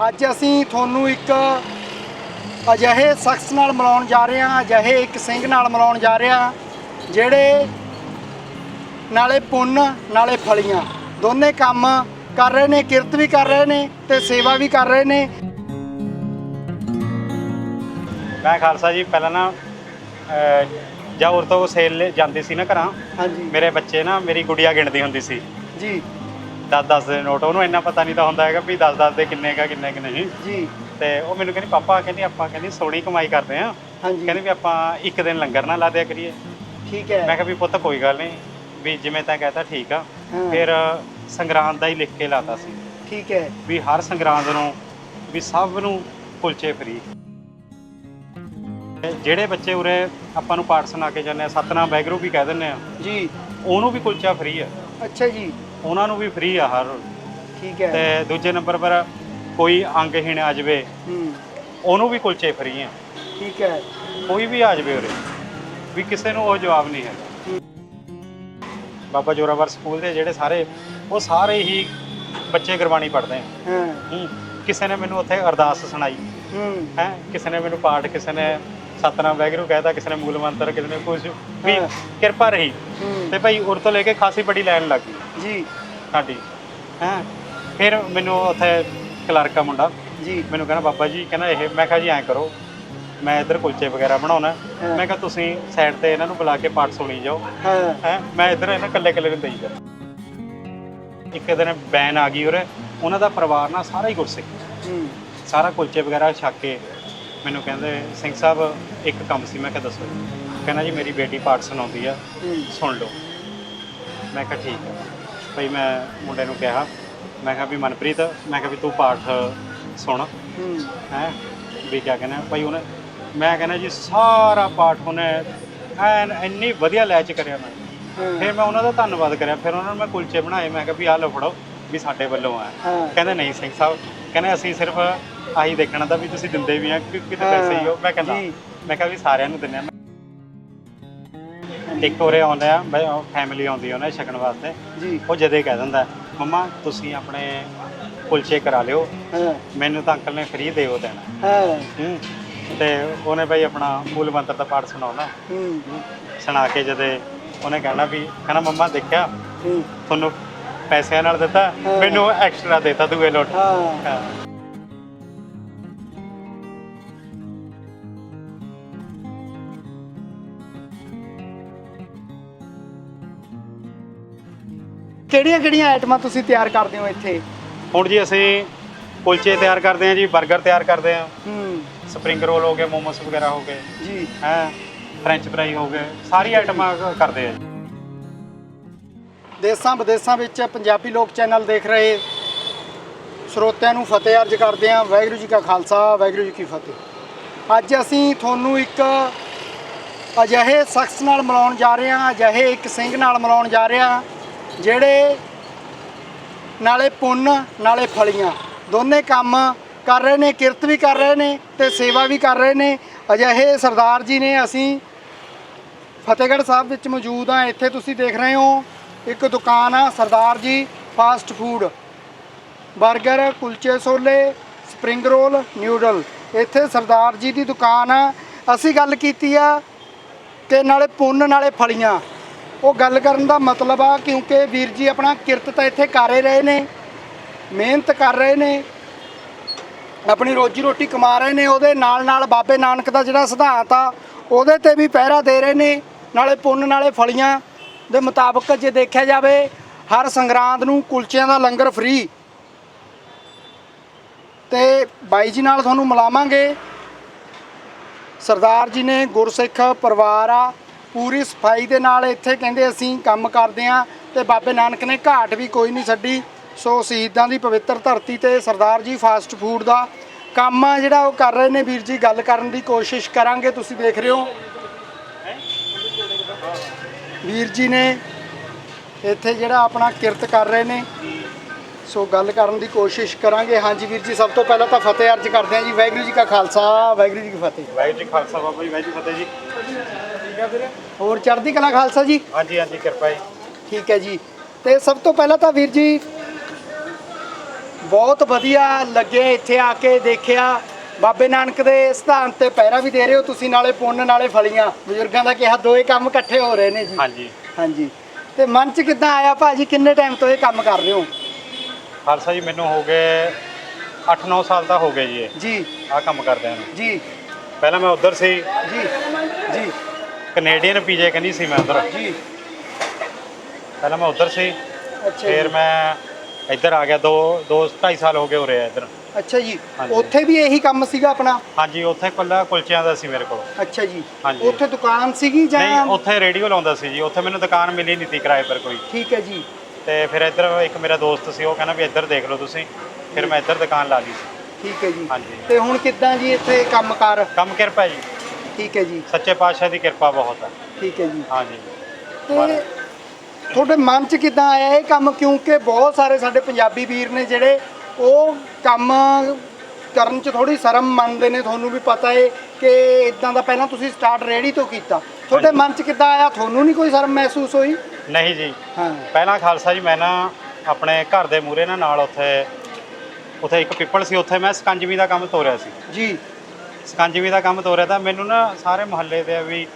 ਅੱਜ ਅਸੀਂ ਤੁਹਾਨੂੰ ਇੱਕ ਅਜਿਹੇ ਸ਼ਖਸ ਨਾਲ ਮਿਲਾਉਣ ਜਾ ਰਹੇ ਹਾਂ ਅਜਿਹੇ ਇੱਕ ਸਿੰਘ ਨਾਲ ਮਿਲਾਉਣ ਜਾ ਰਹੇ ਹਾਂ ਜਿਹੜੇ ਨਾਲੇ ਪੁੰਨ ਨਾਲੇ ਫਲੀਆਂ। ਦੋਨੇ ਕੰਮ ਕਰ ਰਹੇ ਨੇ ਕਿਰਤ ਵੀ ਕਰ ਰਹੇ ਨੇ ਤੇ ਸੇਵਾ ਵੀ ਕਰ ਰਹੇ ਨੇ। ਮੈਂ ਖਾਲਸਾ ਜੀ ਪਹਿਲਾਂ ਨਾ ਅਹ, ਜੌਹਰ ਤੋਂ ਸੇਲ ਜਾਂਦੀ ਸੀ ਨਾ ਘਰਾਂ ਹਾਂਜੀ। ਮੇਰੇ ਬੱਚੇ ਨਾ ਮੇਰੀ ਗੁੜੀਆ ਗਿਣਦੀ ਹੁੰਦੀ ਸੀ। ਜੀ। 10-10 ਦੇ ਨੋਟ ਉਹਨੂੰ ਇੰਨਾ ਪਤਾ ਨਹੀਂ ਤਾਂ ਹੁੰਦਾ ਹੈਗਾ ਵੀ 10-10 ਦੇ ਕਿੰਨੇ ਕਾ ਕਿੰਨੇ ਕਿ ਨਹੀਂ। ਜੀ। ਤੇ ਉਹ ਮੈਨੂੰ ਕਹਿੰਦੀ ਪਾਪਾ ਕਹਿੰਦੀ ਆਪਾਂ ਕਹਿੰਦੀ ਸੋਹਣੀ ਕਮਾਈ ਕਰਦੇ ਆ ਹਾਂਜੀ। ਕਹਿੰਦੀ ਵੀ ਆਪਾਂ ਇੱਕ ਦਿਨ ਲੰਗਰ ਨਾ ਲਾ ਦਿਆ ਕਰੀਏ। ਠੀਕ ਮੈਂ ਹੈ ਕਿਹਾ ਵੀ ਪੁੱਤ ਕੋਈ ਗੱਲ ਨਹੀਂ। ਵੀ ਜਿਵੇਂ ਤਾਂ ਕਹਤਾ ਠੀਕ ਆ। ਫਿਰ ਸੰਗਰਾਂਦ ਦਾ ਹੀ ਲਿਖ ਕੇ ਲਾਤਾ ਸੀ। ਠੀਕ ਹੈ। ਵੀ ਹਰ ਸੰਗਰਾਂਦ ਨੂੰ ਵੀ ਸਭ ਨੂੰ ਕੁਲਚੇ ਫਰੀ। ਜਿਹੜੇ ਬੱਚੇ ਉਰੇ ਆਪਾਂ ਨੂੰ ਪਾਠ ਸੁਣਾ ਕੇ ਜਾਂਦੇ ਆ ਸਤਨਾਮ ਵੈਗਰੂ ਵੀ ਕਹਿ ਦਿੰਦੇ ਆ ਜੀ। ਉਹਨੂੰ ਵੀ ਕੁਲਚਾ ਫਰੀ ਆ। ਅੱਛਾ ਜੀ। ਉਹਨਾਂ ਨੂੰ ਵੀ ਫਰੀ ਆ ਹਰ ਠੀਕ ਹੈ। ਤੇ ਦੂਜੇ ਨੰਬਰ ਪਰ ਕੋਈ ਅੰਗਹੀਣ ਆ ਜਾਵੇ ਹੂੰ। ਉਹਨੂੰ ਵੀ ਕੁਲਚੇ ਫਰੀ ਆ। ਠੀਕ ਹੈ। ਕੋਈ ਵੀ ਆ ਜਾਵੇ ਉਰੇ ਵੀ ਕਿਸੇ ਨੂੰ ਉਹ ਜਵਾਬ ਨਹੀਂ ਹੈ ਬਾਬਾ ਜੋਰਾਵਰ ਸਕੂਲ ਦੇ ਜਿਹੜੇ ਸਾਰੇ ਉਹ ਸਾਰੇ ਹੀ ਬੱਚੇ ਗੁਰਬਾਣੀ ਪੜ੍ਹਦੇ ਆ। ਹਾਂ। ਹੂੰ। ਕਿਸੇ ਨੇ ਮੈਨੂੰ ਉੱਥੇ ਅਰਦਾਸ ਸੁਣਾਈ। ਹੂੰ। ਹੈ ਕਿਸੇ ਨੇ ਮੈਨੂੰ ਪਾਠ ਕਿਸੇ ਨੇ ਸਤਨਾਮ ਵੈਗਰੂ ਕਹਿਤਾ ਕਿਸੇ ਨੇ ਮੂਲ ਮੰਤਰ ਕਿਸੇ ਨੇ ਕੁਝ ਵੀ ਹਾਂ। ਕਿਰਪਾ ਰਹੀ ਹੂੰ। ਤੇ ਭਾਈ ਉਰ ਤੋਂ ਲੈ ਕੇ ਖਾਸੀ ਬੜੀ ਲਾਈਨ ਲੱਗ ਗਈ। ਜੀ। ਸਾਡੀ। ਹੈ? ਫਿਰ ਮੈਨੂੰ ਉੱਥੇ ਕਲਰਕ ਮੁੰਡਾ। ਜੀ। ਮੈਨੂੰ ਕਹਿੰਦਾ ਬਾਬਾ ਜੀ ਕਹਿੰਦਾ ਇਹ ਮੈਂ ਕਿਹਾ ਜੀ ਐਂ ਕਰੋ। ਮੈਂ ਇੱਧਰ ਕੁਲਚੇ ਵਗੈਰਾ ਬਣਾਉਣਾ। ਹਾਂ। ਮੈਂ ਕਿਹਾ ਤੁਸੀਂ ਸਾਈਡ ਤੇ ਇਹਨਾਂ ਨੂੰ ਬੁਲਾ ਕੇ ਪਾਠ ਸੁਣੀ ਜਾਓ। ਹਾਂ। ਹੈ? ਮੈਂ ਇੱਧਰ ਇਹਨਾਂ ਕੱਲੇ ਕੱਲੇ ਨੂੰ ਦੇਈ ਜਾ ਇੱਕ ਦਿਨ ਬੈਨ ਆ ਗਈ ਉਰੇ। ਉਹਨਾਂ ਦਾ ਪਰਿਵਾਰ ਨਾ ਸਾਰਾ ਹੀ ਗੁਰਸਿੱਖ। ਹੂੰ। ਸਾਰਾ ਕੁਲਚੇ ਵਗੈਰਾ ਛੱਕ ਕੇ ਮੈਨੂੰ ਕਹਿੰਦੇ ਸਿੰਘ ਸਾਹਿਬ ਇੱਕ ਕੰਮ ਸੀ ਮੈਂ ਕਿਹਾ ਦੱਸੋ। ਕਹਿੰਦਾ ਜੀ ਮੇਰੀ ਬੇਟੀ ਪਾਠ ਸੁਣਾਉਂਦੀ ਆ ਸੁਣ ਲਓ। ਮੈਂ ਕਿਹਾ ਠੀਕ ਹੈ ਭਈ ਮੈਂ ਮੁੰਡੇ ਨੂੰ ਕਿਹਾ ਮੈਂ ਕਿਹਾ ਵੀ ਮਨਪ੍ਰੀਤ ਮੈਂ ਕਿਹਾ ਵੀ ਤੂੰ ਪਾਠ ਸੁਣ। ਹੂੰ ਵੀ ਕਿਆ ਕਹਿੰਦਾ ਭਾਈ ਉਹਨੇ ਮੈਂ ਕਹਿੰਦਾ ਜੀ ਸਾਰਾ ਪਾਠ ਉਹਨੇ ਐਨ ਇੰਨੀ ਵਧੀਆ ਲੈਚ ਕਰਿਆ ਮੈਂ। ਫਿਰ ਮੈਂ ਉਹਨਾਂ ਦਾ ਧੰਨਵਾਦ ਕਰਿਆ। ਫਿਰ ਉਹਨਾਂ ਨੂੰ ਮੈਂ ਕੁਲਚੇ ਬਣਾਏ ਮੈਂ ਕਿਹਾ ਵੀ ਆਹ ਲਓ ਫੜੋ ਵੀ ਸਾਡੇ ਵੱਲੋਂ ਆ। ਕਹਿੰਦੇ ਨਹੀਂ ਸਿੰਘ ਸਾਹਿਬ। ਕਹਿੰਦੇ ਅਸੀਂ ਸਿਰਫ ਆਹੀ ਦੇਖਣਾ ਤਾਂ ਵੀ ਤੁਸੀਂ ਦਿੰਦੇ ਵੀ ਆ ਕਿ ਕਿਤੇ ਪੈਸੇ ਹੀ ਹੋ ਮੈਂ ਕਹਿੰਦਾ ਜੀ। ਮੈਂ ਕਿਹਾ ਵੀ ਸਾਰਿਆਂ ਨੂੰ ਦਿੰਦੇ ਆ। ਇੱਕ ਹੋਰੇ ਆਉਂਦਾ ਆ ਫੈਮਿਲੀ ਆਉਂਦੀ ਆ ਉਹਨਾਂ ਛਕਣ ਵਾਸਤੇ। ਜੀ। ਉਹ ਜਦੇ ਕਹਿ ਦਿੰਦਾ ਮੰਮਾ ਤੁਸੀਂ ਆਪਣੇ ਕੁਲਚੇ ਕਰਾ ਲਿਓ। ਹਾਂ। ਮੈਨੂੰ ਤਾਂ ਅੰਕਲ ਨੇ ਫ੍ਰੀ ਦੇਓ ਦੇਣਾ। ਹਾਂ। ਹੂੰ। ਤੇ ਉਹਨੇ ਭਾਈ ਆਪਣਾ ਮੂਲ ਮੰਤਰ ਦਾ ਪਾਠ ਸੁਣਾਉਣਾ। ਹੂੰ। ਹੂੰ। ਸੁਣਾ ਕੇ ਜਦੇ ਉਹਨੇ ਕਹਿਣਾ ਵੀ ਕਹਿੰਦਾ ਮੰਮਾ ਦੇਖਿਆ ਹੂੰ। ਤੁਹਾਨੂੰ ਪੈਸਿਆਂ ਨਾਲ ਦਿੱਤਾ ਹਾਂ। ਮੈਨੂੰ ਐਕਸਟਰਾ ਦਿੱਤਾ ਦੂਏ ਲੋਟ। ਹਾਂ। ਹਾਂ। ਕਿਹੜੀਆਂ ਕਿਹੜੀਆਂ ਆਈਟਮਾਂ ਤੁਸੀਂ ਤਿਆਰ ਕਰਦੇ ਹੋ ਇੱਥੇ? ਹੁਣ ਜੀ ਅਸੀਂ ਕੁਲਚੇ ਤਿਆਰ ਕਰਦੇ ਹਾਂ ਜੀ 버ਗਰ ਤਿਆਰ ਕਰਦੇ ਹਾਂ। ਹੂੰ। ਸਪਰਿੰਗ ਰੋਲ ਹੋ ਗਏ ਮੋਮੋਸ ਵਗੈਰਾ ਹੋ ਗਏ। ਜੀ। ਹੈ ਫ੍ਰੈਂਚ ਫਰਾਈ ਹੋ ਗਏ ਸਾਰੀ ਆਈਟਮਾਂ ਕਰਦੇ ਆ ਜੀ। ਦੇਸਾਂ ਵਿਦੇਸਾਂ ਵਿੱਚ ਪੰਜਾਬੀ ਲੋਕ ਚੈਨਲ ਦੇਖ ਰਹੇ। ਸਰੋਤਿਆਂ ਨੂੰ ਫਤਿਹ ਅਰਜ ਕਰਦੇ ਹਾਂ। ਵਾਹਿਗੁਰੂ ਜੀ ਕਾ ਖਾਲਸਾ ਵਾਹਿਗੁਰੂ ਜੀ ਕੀ ਫਤਿਹ। ਅੱਜ ਅਸੀਂ ਤੁਹਾਨੂੰ ਇੱਕ ਅਜਿਹੇ ਸ਼ਖਸ ਨਾਲ ਮਿਲਾਉਣ ਜਾ ਰਹੇ ਹਾਂ ਅਜਿਹੇ ਇੱਕ ਸਿੰਘ ਨਾਲ ਮਿਲਾਉਣ ਜਾ ਰਹੇ ਹਾਂ। ਜਿਹੜੇ ਨਾਲੇ ਪੁੰਨ, ਨਾਲੇ ਫਲੀਆਂ। ਦੋਨੇ ਕੰਮ ਕਰ ਰਹੇ ਨੇ, ਕਿਰਤ ਵੀ ਕਰ ਰਹੇ ਨੇ ਤੇ ਸੇਵਾ ਵੀ ਕਰ ਰਹੇ ਨੇ। ਅਜਿਹੇ ਸਰਦਾਰ ਜੀ ਨੇ ਅਸੀਂ ਫਤਿਹਗੜ੍ਹ ਸਾਹਿਬ ਵਿੱਚ ਮੌਜੂਦ ਆ ਇੱਥੇ ਤੁਸੀਂ ਦੇਖ ਰਹੇ ਹੋ, ਇੱਕ ਦੁਕਾਨ ਆ ਸਰਦਾਰ ਜੀ ਫਾਸਟ ਫੂਡ 버ਗਰ ਕੁਲਚੇ, ਛੋਲੇ, ਸਪਰਿੰਗ ਰੋਲ, ਨਿਊਡਲ। ਇੱਥੇ ਸਰਦਾਰ ਜੀ ਦੀ ਦੁਕਾਨ ਆ। ਅਸੀਂ ਗੱਲ ਕੀਤੀ ਆ ਕਿ ਨਾਲੇ ਪੁੰਨ, ਨਾਲੇ ਫਲੀਆਂ। ਉਹ ਗੱਲ ਕਰਨ ਦਾ ਮਤਲਬ ਆ, ਕਿਉਂਕਿ ਵੀਰ ਜੀ ਆਪਣਾ ਕਿਰਤ ਤਾਂ ਇੱਥੇ ਕਰ ਹੀ ਰਹੇ ਨੇ, ਮਿਹਨਤ ਕਰ ਰਹੇ ਨੇ, ਆਪਣੀ ਰੋਜੀ ਰੋਟੀ ਕਮਾ ਰਹੇ ਨੇ, ਉਹਦੇ ਨਾਲ ਨਾਲ ਬਾਬੇ ਨਾਨਕ ਦਾ ਜਿਹੜਾ ਸਿਧਾਂਤ ਆ, ਉਹਦੇ ਤੇ ਵੀ ਪਹਿਰਾ ਦੇ ਰਹੇ ਨੇ, ਨਾਲੇ ਪੁੰਨ, ਨਾਲੇ ਫਲੀਆਂ ਦੇ ਮੁਤਾਬਕ ਜੇ ਦੇਖਿਆ ਜਾਵੇ, ਹਰ ਸੰਗਰਾਂਦ ਨੂੰ ਕੁਲਚਿਆਂ ਦਾ ਲੰਗਰ ਫ੍ਰੀ। ਤੇ ਬਾਈ ਜੀ ਨਾਲ ਤੁਹਾਨੂੰ ਮਿਲਾਵਾਂਗੇ। ਸਰਦਾਰ ਜੀ ਨੇ ਗੁਰਸਿੱਖ ਪਰਿਵਾਰ ਆ ਪੂਰੀ ਸਫ਼ਾਈ ਦੇ ਨਾਲ ਇੱਥੇ ਕਹਿੰਦੇ ਅਸੀਂ ਕੰਮ ਕਰਦੇ ਆ ਤੇ ਬਾਬੇ ਨਾਨਕ ਨੇ ਘਾਟ ਵੀ ਕੋਈ ਨਹੀਂ ਛੱਡੀ। ਸੋ ਸ਼ਹੀਦਾਂ ਦੀ ਪਵਿੱਤਰ ਧਰਤੀ ਤੇ ਸਰਦਾਰ ਜੀ ਫਾਸਟ ਫੂਡ ਦਾ ਕੰਮ ਆ ਜਿਹੜਾ ਉਹ ਕਰ ਰਹੇ ਨੇ। ਵੀਰ ਜੀ, ਗੱਲ ਕਰਨ ਦੀ ਕੋਸ਼ਿਸ਼ ਕਰਾਂਗੇ, ਤੁਸੀਂ ਦੇਖ ਰਹੇ ਹੋ। ਵੀਰ ਜੀ ਨੇ ਇੱਥੇ ਜਿਹੜਾ ਆਪਣਾ ਕਿਰਤ ਕਰ ਰਹੇ ਨੇ। ਸੋ ਗੱਲ ਕਰਨ ਦੀ ਕੋਸ਼ਿਸ਼ ਕਰਾਂਗੇ। ਹਾਂਜੀ ਵੀਰ ਜੀ, ਸਭ ਤੋਂ ਪਹਿਲਾਂ ਤਾਂ ਫਤਿਹ ਅਰਜ ਕਰਦੇ ਹਾਂ ਜੀ। ਵਾਹਿਗੁਰੂ ਜੀ ਕਾ ਖਾਲਸਾ, ਵਾਹਿਗੁਰੂ ਜੀ ਕੀ ਫਤਿਹ। ਵਾਹਿਗੁਰੂ ਜੀ ਖਾਲਸਾ, ਬਾਬਾ ਜੀ, ਵਾਹਿਗੁਰੂ ਫਤਿਹ ਜੀ। ਹੈ ਵੀਰੇ। ਹੋਰ ਚੜ੍ਹਦੀ ਕਲਾ ਖਾਲਸਾ ਜੀ? ਹਾਂਜੀ ਹਾਂਜੀ ਕਿਰਪਾ ਜੀ। ਠੀਕ ਹੈ ਜੀ। ਤੇ ਸਭ ਤੋਂ ਪਹਿਲਾਂ ਤਾਂ ਵੀਰ ਜੀ ਬਹੁਤ ਵਧੀਆ ਲੱਗਿਆ ਇੱਥੇ ਆ ਕੇ ਦੇਖਿਆ। ਬਾਬੇ ਨਾਨਕ ਦੇ ਸਥਾਨ ਤੇ ਪਹਿਰਾ ਵੀ ਦੇ ਰਹੇ ਹੋ ਤੁਸੀਂ ਨਾਲੇ ਪੁੰਨ ਨਾਲੇ ਫਲੀਆਂ। ਬਜ਼ੁਰਗਾਂ ਦਾ ਕਿਹਾ ਦੋਏ ਕੰਮ ਇਕੱਠੇ ਹੋ ਰਹੇ ਨੇ ਜੀ। ਹਾਂਜੀ। ਹਾਂਜੀ। ਤੇ ਮਨ ਚ ਕਿੱਦਾਂ ਆਇਆ ਭਾਜੀ ਕਿੰਨੇ ਟਾਈਮ ਤੋਂ ਇਹ ਕੰਮ ਕਰ ਰਹੇ ਹੋ? ਖਾਲਸਾ ਜੀ ਮੈਨੂੰ ਹੋ ਗਏ 8-9 ਸਾਲ ਤਾਂ ਹੋ ਗਏ ਜੀ ਇਹ। ਜੀ। ਆਹ ਕੰਮ ਕਰਦਿਆਂ ਨੂੰ। ਜੀ। ਪਹਿਲਾਂ ਮੈਂ ਉੱਧਰ ਸੀ। ਜੀ। ਜੀ। ਕੈਨੇਡੀਅਨ ਪੀਜੇ ਕਹਿੰਦੀ ਸੀ ਮੈਂ ਉੱਧਰ। ਜੀ। ਪਹਿਲਾਂ ਮੈਂ ਉੱਧਰ ਸੀ ਅੱਛਾ ਫਿਰ ਮੈਂ ਇੱਧਰ ਆ ਗਿਆ ਦੋ ਦੋ ਢਾਈ ਸਾਲ ਹੋ ਗਏ ਉਰੇ ਆ ਇੱਧਰ। ਅੱਛਾ ਜੀ। ਹਾਂਜੀ। ਉੱਥੇ ਵੀ ਇਹੀ ਕੰਮ ਸੀਗਾ ਆਪਣਾ? ਹਾਂਜੀ ਉੱਥੇ ਕੱਲਾ ਕੁਲਚਿਆਂ ਦਾ ਸੀ ਮੇਰੇ ਕੋਲ। ਅੱਛਾ ਜੀ। ਹਾਂਜੀ। ਉੱਥੇ ਦੁਕਾਨ ਸੀਗੀ ਜਾਂ ਨਹੀਂ ਉੱਥੇ ਰੇਡੀਓ ਲਾਉਂਦਾ ਸੀ ਜੀ। ਉੱਥੇ ਮੈਨੂੰ ਦੁਕਾਨ ਮਿਲੀ ਨਹੀਂ ਤੀ ਕਿਰਾਏ ਪਰ ਕੋਈ। ਠੀਕ ਹੈ ਜੀ। ਤੇ ਫਿਰ ਇੱਧਰ ਇੱਕ ਮੇਰਾ ਦੋਸਤ ਸੀ ਉਹ ਕਹਿੰਦਾ ਵੀ ਇੱਧਰ ਦੇਖ ਲਓ ਤੁਸੀਂ। ਫਿਰ ਮੈਂ ਇੱਧਰ ਦੁਕਾਨ ਲਾ ਲਈ ਸੀ। ਠੀਕ ਹੈ ਜੀ। ਹਾਂਜੀ। ਤੇ ਹੁਣ ਕਿੱਦਾਂ ਜੀ ਇੱਥੇ ਕੰਮਕਾਰ ਕੰਮ ਕਿਰਪਾ ਜੀ। ਠੀਕ ਹੈ ਜੀ। ਸੱਚੇ ਪਾਤਸ਼ਾਹ ਦੀ ਕਿਰਪਾ ਬਹੁਤ ਹੈ। ਠੀਕ ਹੈ ਜੀ। ਹਾਂਜੀ। ਤੇ ਤੁਹਾਡੇ ਮਨ 'ਚ ਕਿੱਦਾਂ ਆਇਆ ਇਹ ਕੰਮ? ਕਿਉਂਕਿ ਬਹੁਤ ਸਾਰੇ ਸਾਡੇ ਪੰਜਾਬੀ ਵੀਰ ਨੇ ਜਿਹੜੇ ਉਹ ਕੰਮ ਕਰਨ 'ਚ ਥੋੜੀ ਸ਼ਰਮ ਮੰਨਦੇ ਨੇ ਤੁਹਾਨੂੰ ਵੀ ਪਤਾ ਹੈ ਕਿ ਇਦਾਂ ਦਾ ਪਹਿਲਾਂ ਤੁਸੀਂ ਸਟਾਰਟ ਰੇੜੀ ਤੋਂ ਕੀਤਾ। ਤੁਹਾਡੇ। ਮਨ 'ਚ ਕਿੱਦਾਂ ਆਇਆ? ਤੁਹਾਨੂੰ ਨਹੀਂ ਕੋਈ ਸ਼ਰਮ ਮਹਿਸੂਸ ਹੋਈ? ਨਹੀਂ ਜੀ। ਹਾਂ। ਪਹਿਲਾਂ ਖਾਲਸਾ ਜੀ ਮੈਂ ਨਾ ਆਪਣੇ ਘਰ ਦੇ ਮੂਰੇ ਨਾਲ ਉੱਥੇ ਉੱਥੇ ਇੱਕ ਪਿੱਪਲ ਸੀ ਉੱਥੇ ਮੈਂ ਸਕੰਜਵੀ ਦਾ ਕੰਮ ਤੋਰਿਆ ਸੀ। ਜੀ। ਸਕੰਜਵੀ ਦਾ ਕੰਮ ਤੋਰਿਆ ਤਾਂ ਮੈਨੂੰ ਨਾ ਸਾਰੇ ਮੁਹੱਲੇ ਦੇ ਵੀ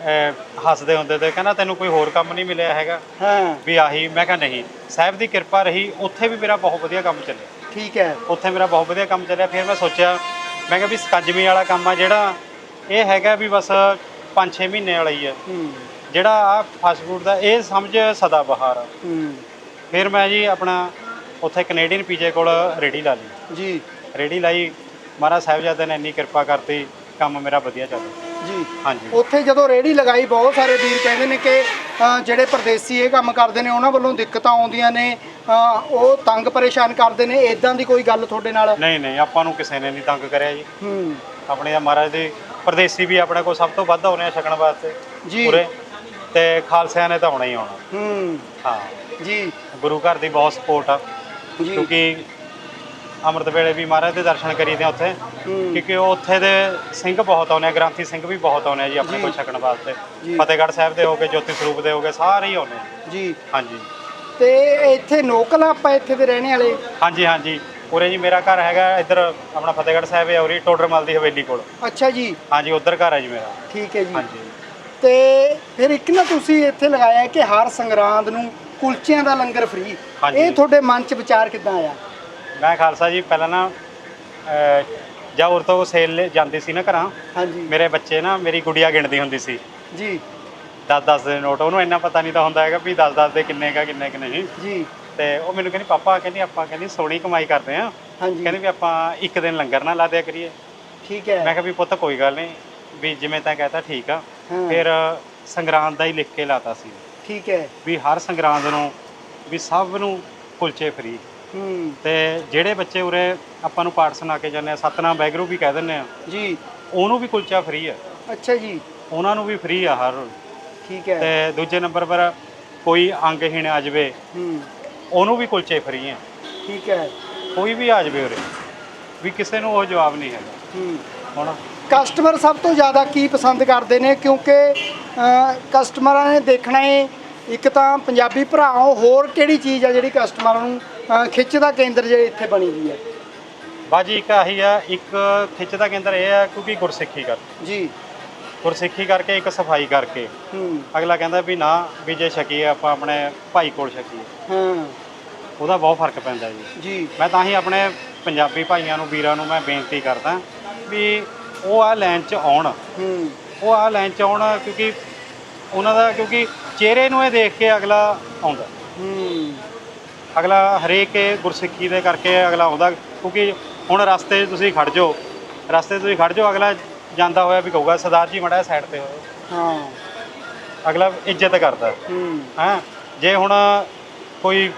ਅਹ, ਹੱਸਦੇ ਹੁੰਦੇ ਤੇ ਕਹਿੰਦਾ ਤੈਨੂੰ ਕੋਈ ਹੋਰ ਕੰਮ ਨਹੀਂ ਮਿਲਿਆ ਹੈਗਾ। ਹਾਂ। ਵੀ ਆਹੀ ਮੈਂ ਕਿਹਾ ਨਹੀਂ ਸਾਹਿਬ ਦੀ ਕਿਰਪਾ ਰਹੀ ਉੱਥੇ ਵੀ ਮੇਰਾ ਬਹੁਤ ਵਧੀਆ ਕੰਮ ਚੱਲਿਆ। ਠੀਕ ਹੈ। ਉੱਥੇ ਮੇਰਾ ਬਹੁਤ ਵਧੀਆ ਕੰਮ ਚੱਲਿਆ ਫਿਰ ਮੈਂ ਸੋਚਿਆ ਮੈਂ ਕਿਹਾ ਵੀ ਸਕੰਜਵੀ ਵਾਲਾ ਕੰਮ ਆ ਜਿਹੜਾ ਇਹ ਹੈਗਾ ਵੀ ਬਸ 5-6 ਮਹੀਨੇ ਵਾਲਾ ਹੀ ਹੈ ਹੂੰ। ਜਿਹੜਾ ਆ ਫਾਸਟ ਫੂਡ ਦਾ ਇਹ ਸਮਝ ਸਦਾ ਬਹਾਰ ਆ। ਹੂੰ। ਫਿਰ ਮੈਂ ਜੀ ਆਪਣਾ ਉੱਥੇ ਕੈਨੇਡੀਅਨ ਪੀਜੇ ਕੋਲ ਰੇੜੀ ਲਾ ਲਈ। ਜੀ। ਰੇੜੀ ਲਾਈ ਮਹਾਰਾਜ ਸਾਹਿਬਜ਼ਾਦੇ ਨੇ ਇੰਨੀ ਕਿਰਪਾ ਕਰਤੀ ਕੰਮ ਮੇਰਾ ਵਧੀਆ ਚੱਲਿਆ ਜੀ ਹਾਂਜੀ। ਉੱਥੇ ਜਦੋਂ ਰੇੜੀ ਲਗਾਈ ਬਹੁਤ ਸਾਰੇ ਵੀਰ ਕਹਿੰਦੇ ਨੇ ਕਿ ਅ, ਜਿਹੜੇ ਪਰਦੇਸੀ ਇਹ ਕੰਮ ਕਰਦੇ ਨੇ ਉਹਨਾਂ ਵੱਲੋਂ ਦਿੱਕਤਾਂ ਆਉਂਦੀਆਂ ਨੇ ਅ, ਉਹ ਤੰਗ ਪਰੇਸ਼ਾਨ ਕਰਦੇ ਨੇ ਇਦਾਂ ਦੀ ਕੋਈ ਗੱਲ ਤੁਹਾਡੇ ਨਾਲ? ਨਹੀਂ ਨਹੀਂ ਆਪਾਂ ਨੂੰ ਕਿਸੇ ਨੇ ਨਹੀਂ ਤੰਗ ਕਰਿਆ ਜੀ। ਹੂੰ। ਆਪਣੇ ਤਾਂ ਮਹਾਰਾਜ ਦੇ ਪਰਦੇਸੀ ਵੀ ਆਪਣੇ ਕੋਲ ਸਭ ਤੋਂ ਵੱਧ ਆਉਣੇ ਆ ਛਕਣ ਵਾਸਤੇ। ਜੀ। ਪੂਰੇ। ਤੇ ਖਾਲਸਿਆਂ ਨੇ ਤਾਂ ਆਉਣਾ ਹੀ ਆਉਣਾ। ਹੂੰ। ਹਾਂ। ਜੀ। ਗੁਰੂ ਘਰ ਦੀ ਬਹੁਤ ਸਪੋਰਟ ਆ। ਜੀ। ਕਿਉਂਕਿ ਅੰਮ੍ਰਿਤ ਵੇਲੇ ਵੀ ਮਹਾਰਾਜ ਦੇ ਦਰਸ਼ਨ ਕਰੀਦੇ ਆ ਉੱਥੇ। ਕਿਉਂਕਿ ਉੱਥੇ ਦੇ ਸਿੰਘ ਬਹੁਤ ਆਉਂਦੇ ਆ ਗ੍ਰੰਥੀ ਸਿੰਘ ਵੀ ਬਹੁਤ ਆਉਂਦੇ ਆ ਜੀ ਆਪਣੇ। ਕੋਲ ਛਕਣ ਵਾਸਤੇ। ਫਤਿਹਗੜ੍ਹ ਸਾਹਿਬ ਦੇ ਹੋ ਗਏ ਜੋਤੀ ਸਰੂਪ ਦੇ ਹੋ ਗਏ ਸਾਰੇ ਹੀ ਆਉਂਦੇ ਆ। ਜੀ। ਹਾਂਜੀ। ਤੇ ਇੱਥੇ ਲੋਕਲ ਆਪਾਂ ਇੱਥੇ ਦੇ ਰਹਿਣੇ ਵਾਲੇ? ਹਾਂਜੀ ਹਾਂਜੀ। ਉਰੇ ਜੀ ਮੇਰਾ ਘਰ ਹੈਗਾ ਇੱਧਰ ਆਪਣਾ ਫਤਿਹਗੜ੍ਹ ਸਾਹਿਬ ਹੈ ਉਰੇ ਟੋਡਰਮਲ ਦੀ ਹਵੇਲੀ ਕੋਲ। ਅੱਛਾ ਜੀ। ਹਾਂਜੀ ਉੱਧਰ ਘਰ ਹੈ ਜੀ ਮੇਰਾ। ਠੀਕ ਹੈ ਜੀ। ਹਾਂਜੀ। ਤੇ ਫਿਰ ਇੱਕ ਨਾ ਤੁਸੀਂ ਇੱਥੇ ਲਗਾਇਆ ਕਿ ਹਰ ਸੰਗਰਾਂਦ ਨੂੰ ਕੁਲਚਿਆਂ ਦਾ ਲੰਗਰ ਫ੍ਰੀ। ਇਹ ਤੁਹਾਡੇ ਮਨ 'ਚ ਵਿਚਾਰ ਕਿੱਦਾਂ ਆਇਆ? ਮੈਂ ਖਾਲਸਾ ਜੀ ਪਹਿਲਾਂ ਨਾ ਜਾਂ ਉਰ ਤੋਂ ਸੇਲ ਜਾਂਦੀ ਸੀ ਨਾ ਘਰਾਂ ਹਾਂਜੀ। ਮੇਰੇ ਬੱਚੇ ਨਾ ਮੇਰੀ ਗੁੜੀਆ ਗਿਣਦੀ ਹੁੰਦੀ ਸੀ। ਜੀ। 10-10 ਦੇ ਨੋਟ ਉਹਨੂੰ ਇੰਨਾ ਪਤਾ ਨਹੀਂ ਤਾਂ ਹੁੰਦਾ ਹੈਗਾ ਵੀ 10-10 ਦੇ ਕਿੰਨੇ ਕਾ ਕਿੰਨੇ ਕਿ ਨਹੀਂ। ਜੀ। ਤੇ ਉਹ ਮੈਨੂੰ ਕਹਿੰਦੀ ਪਾਪਾ ਕਹਿੰਦੀ ਆਪਾਂ ਕਹਿੰਦੀ ਸੋਹਣੀ ਕਮਾਈ ਕਰਦੇ ਆ। ਹਾਂਜੀ। ਕਹਿੰਦੀ ਵੀ ਆਪਾਂ ਇੱਕ ਦਿਨ ਲੰਗਰ ਨਾ ਲਾ ਦਿਆ ਕਰੀਏ। ਠੀਕ ਹੈ। ਮੈਂ ਕਿਹਾ ਵੀ ਪੁੱਤ ਕੋਈ ਗੱਲ ਨਹੀਂ ਵੀ ਜਿਵੇਂ ਤਾਂ ਕਹਤਾ ਠੀਕ ਆ। ਫਿਰ ਸੰਗਰਾਂਦ ਦਾ ਹੀ ਲਿਖ ਕੇ ਲਾਤਾ ਸੀ। ਠੀਕ ਹੈ। ਵੀ ਹਰ ਸੰਗਰਾਂਦ ਨੂੰ ਵੀ ਸਭ ਨੂੰ ਕੁਲਚੇ ਫਰੀ। ਤੇ ਜਿਹੜੇ ਬੱਚੇ ਉਰੇ ਆਪਾਂ ਨੂੰ ਪਾਠ ਸੁਣਾ ਕੇ ਜਾਂਦੇ ਆ ਸਤਨਾਮ ਵੈਗਰੂ ਵੀ ਕਹਿ ਦਿੰਦੇ ਆ। ਜੀ। ਉਹਨੂੰ ਵੀ ਕੁਲਚਾ ਫਰੀ ਆ। ਅੱਛਾ ਜੀ। ਉਹਨਾਂ ਨੂੰ ਵੀ ਫਰੀ ਆ ਹਰ ਰੋਜ਼। ਠੀਕ ਹੈ। ਤੇ ਦੂਜੇ ਨੰਬਰ ਪਰ ਕੋਈ ਅੰਗਹੀਣ ਆ ਜਾਵੇ ਹੂੰ। ਉਹਨੂੰ ਵੀ ਕੁਲਚੇ ਫਰੀ ਆ। ਠੀਕ ਹੈ। ਕੋਈ ਵੀ ਆ ਜਾਵੇ ਉਰੇ ਵੀ ਕਿਸੇ ਨੂੰ ਉਹ ਜਵਾਬ ਨਹੀਂ ਹੈਗਾ। ਹੂੰ। ਹੁਣ ਕਸਟਮਰ ਸਭ ਤੋਂ ਜ਼ਿਆਦਾ ਕੀ ਪਸੰਦ ਕਰਦੇ ਨੇ? ਕਿਉਂਕਿ ਕਸਟਮਰਾਂ ਨੇ ਦੇਖਣਾ ਹੈ ਇੱਕ ਤਾਂ ਪੰਜਾਬੀ ਭਰਾਓ ਹੋਰ ਕਿਹੜੀ ਚੀਜ਼ ਆ ਜਿਹੜੀ ਕਸਟਮਰਾਂ ਨੂੰ ਖਿੱਚ ਦਾ ਕੇਂਦਰ ਜਿਹੜੇ ਇੱਥੇ ਬਣੀ ਹੋਈ ਹੈ? ਬਾਜੀ ਇੱਕ ਆਹੀ ਆ ਇੱਕ ਖਿੱਚ ਦਾ ਕੇਂਦਰ ਇਹ ਆ ਕਿਉਂਕਿ ਗੁਰਸਿੱਖੀ ਕਰ ਜੀ। ਗੁਰਸਿੱਖੀ ਕਰਕੇ ਇੱਕ ਸਫ਼ਾਈ ਕਰਕੇ। ਅਗਲਾ ਕਹਿੰਦਾ ਵੀ ਨਾ ਵੀ ਜੇ ਛਕੀਏ ਆਪਾਂ ਆਪਣੇ ਭਾਈ ਕੋਲ ਛਕੀਏ। ਹਾਂ। ਉਹਦਾ ਬਹੁਤ ਫ਼ਰਕ ਪੈਂਦਾ ਜੀ। ਜੀ। ਮੈਂ ਤਾਂ ਹੀ ਆਪਣੇ ਪੰਜਾਬੀ ਭਾਈਆਂ ਨੂੰ ਵੀਰਾਂ ਨੂੰ ਮੈਂ ਬੇਨਤੀ ਕਰਦਾ ਵੀ ਉਹ ਆ ਲਾਈਨ 'ਚ ਆਉਣ। ਹੂੰ। ਉਹ ਆ ਲਾਈਨ 'ਚ ਆਉਣ ਕਿਉਂਕਿ ਉਹਨਾਂ ਦਾ ਕਿਉਂਕਿ ਚਿਹਰੇ ਨੂੰ ਇਹ ਦੇਖ ਕੇ ਅਗਲਾ ਆਉਂਦਾ। ਹੂੰ। ਅਗਲਾ ਹਰੇਕ ਗੁਰਸਿੱਖੀ ਦੇ ਕਰਕੇ ਅਗਲਾ ਆਉਂਦਾ ਕਿਉਂਕਿ ਹੁਣ ਰਸਤੇ 'ਚ ਤੁਸੀਂ ਖੜ ਜਾਓ ਰਸਤੇ 'ਚ ਤੁਸੀਂ ਖੜ ਜਾਓ ਅਗਲਾ ਜਾਂਦਾ ਹੋਇਆ ਵੀ ਕਹੂਗਾ ਸਰਦਾਰ ਜੀ ਮੜਾ ਸਾਈਡ ਤੇ ਹੋਇਓ ਹਾਂ। ਅਗਲਾ ਇੱਜ਼ਤ ਕਰਦਾ। ਹੂੰ। ਹੈਂ? ਜੇ ਹੁਣ ਕੋਈ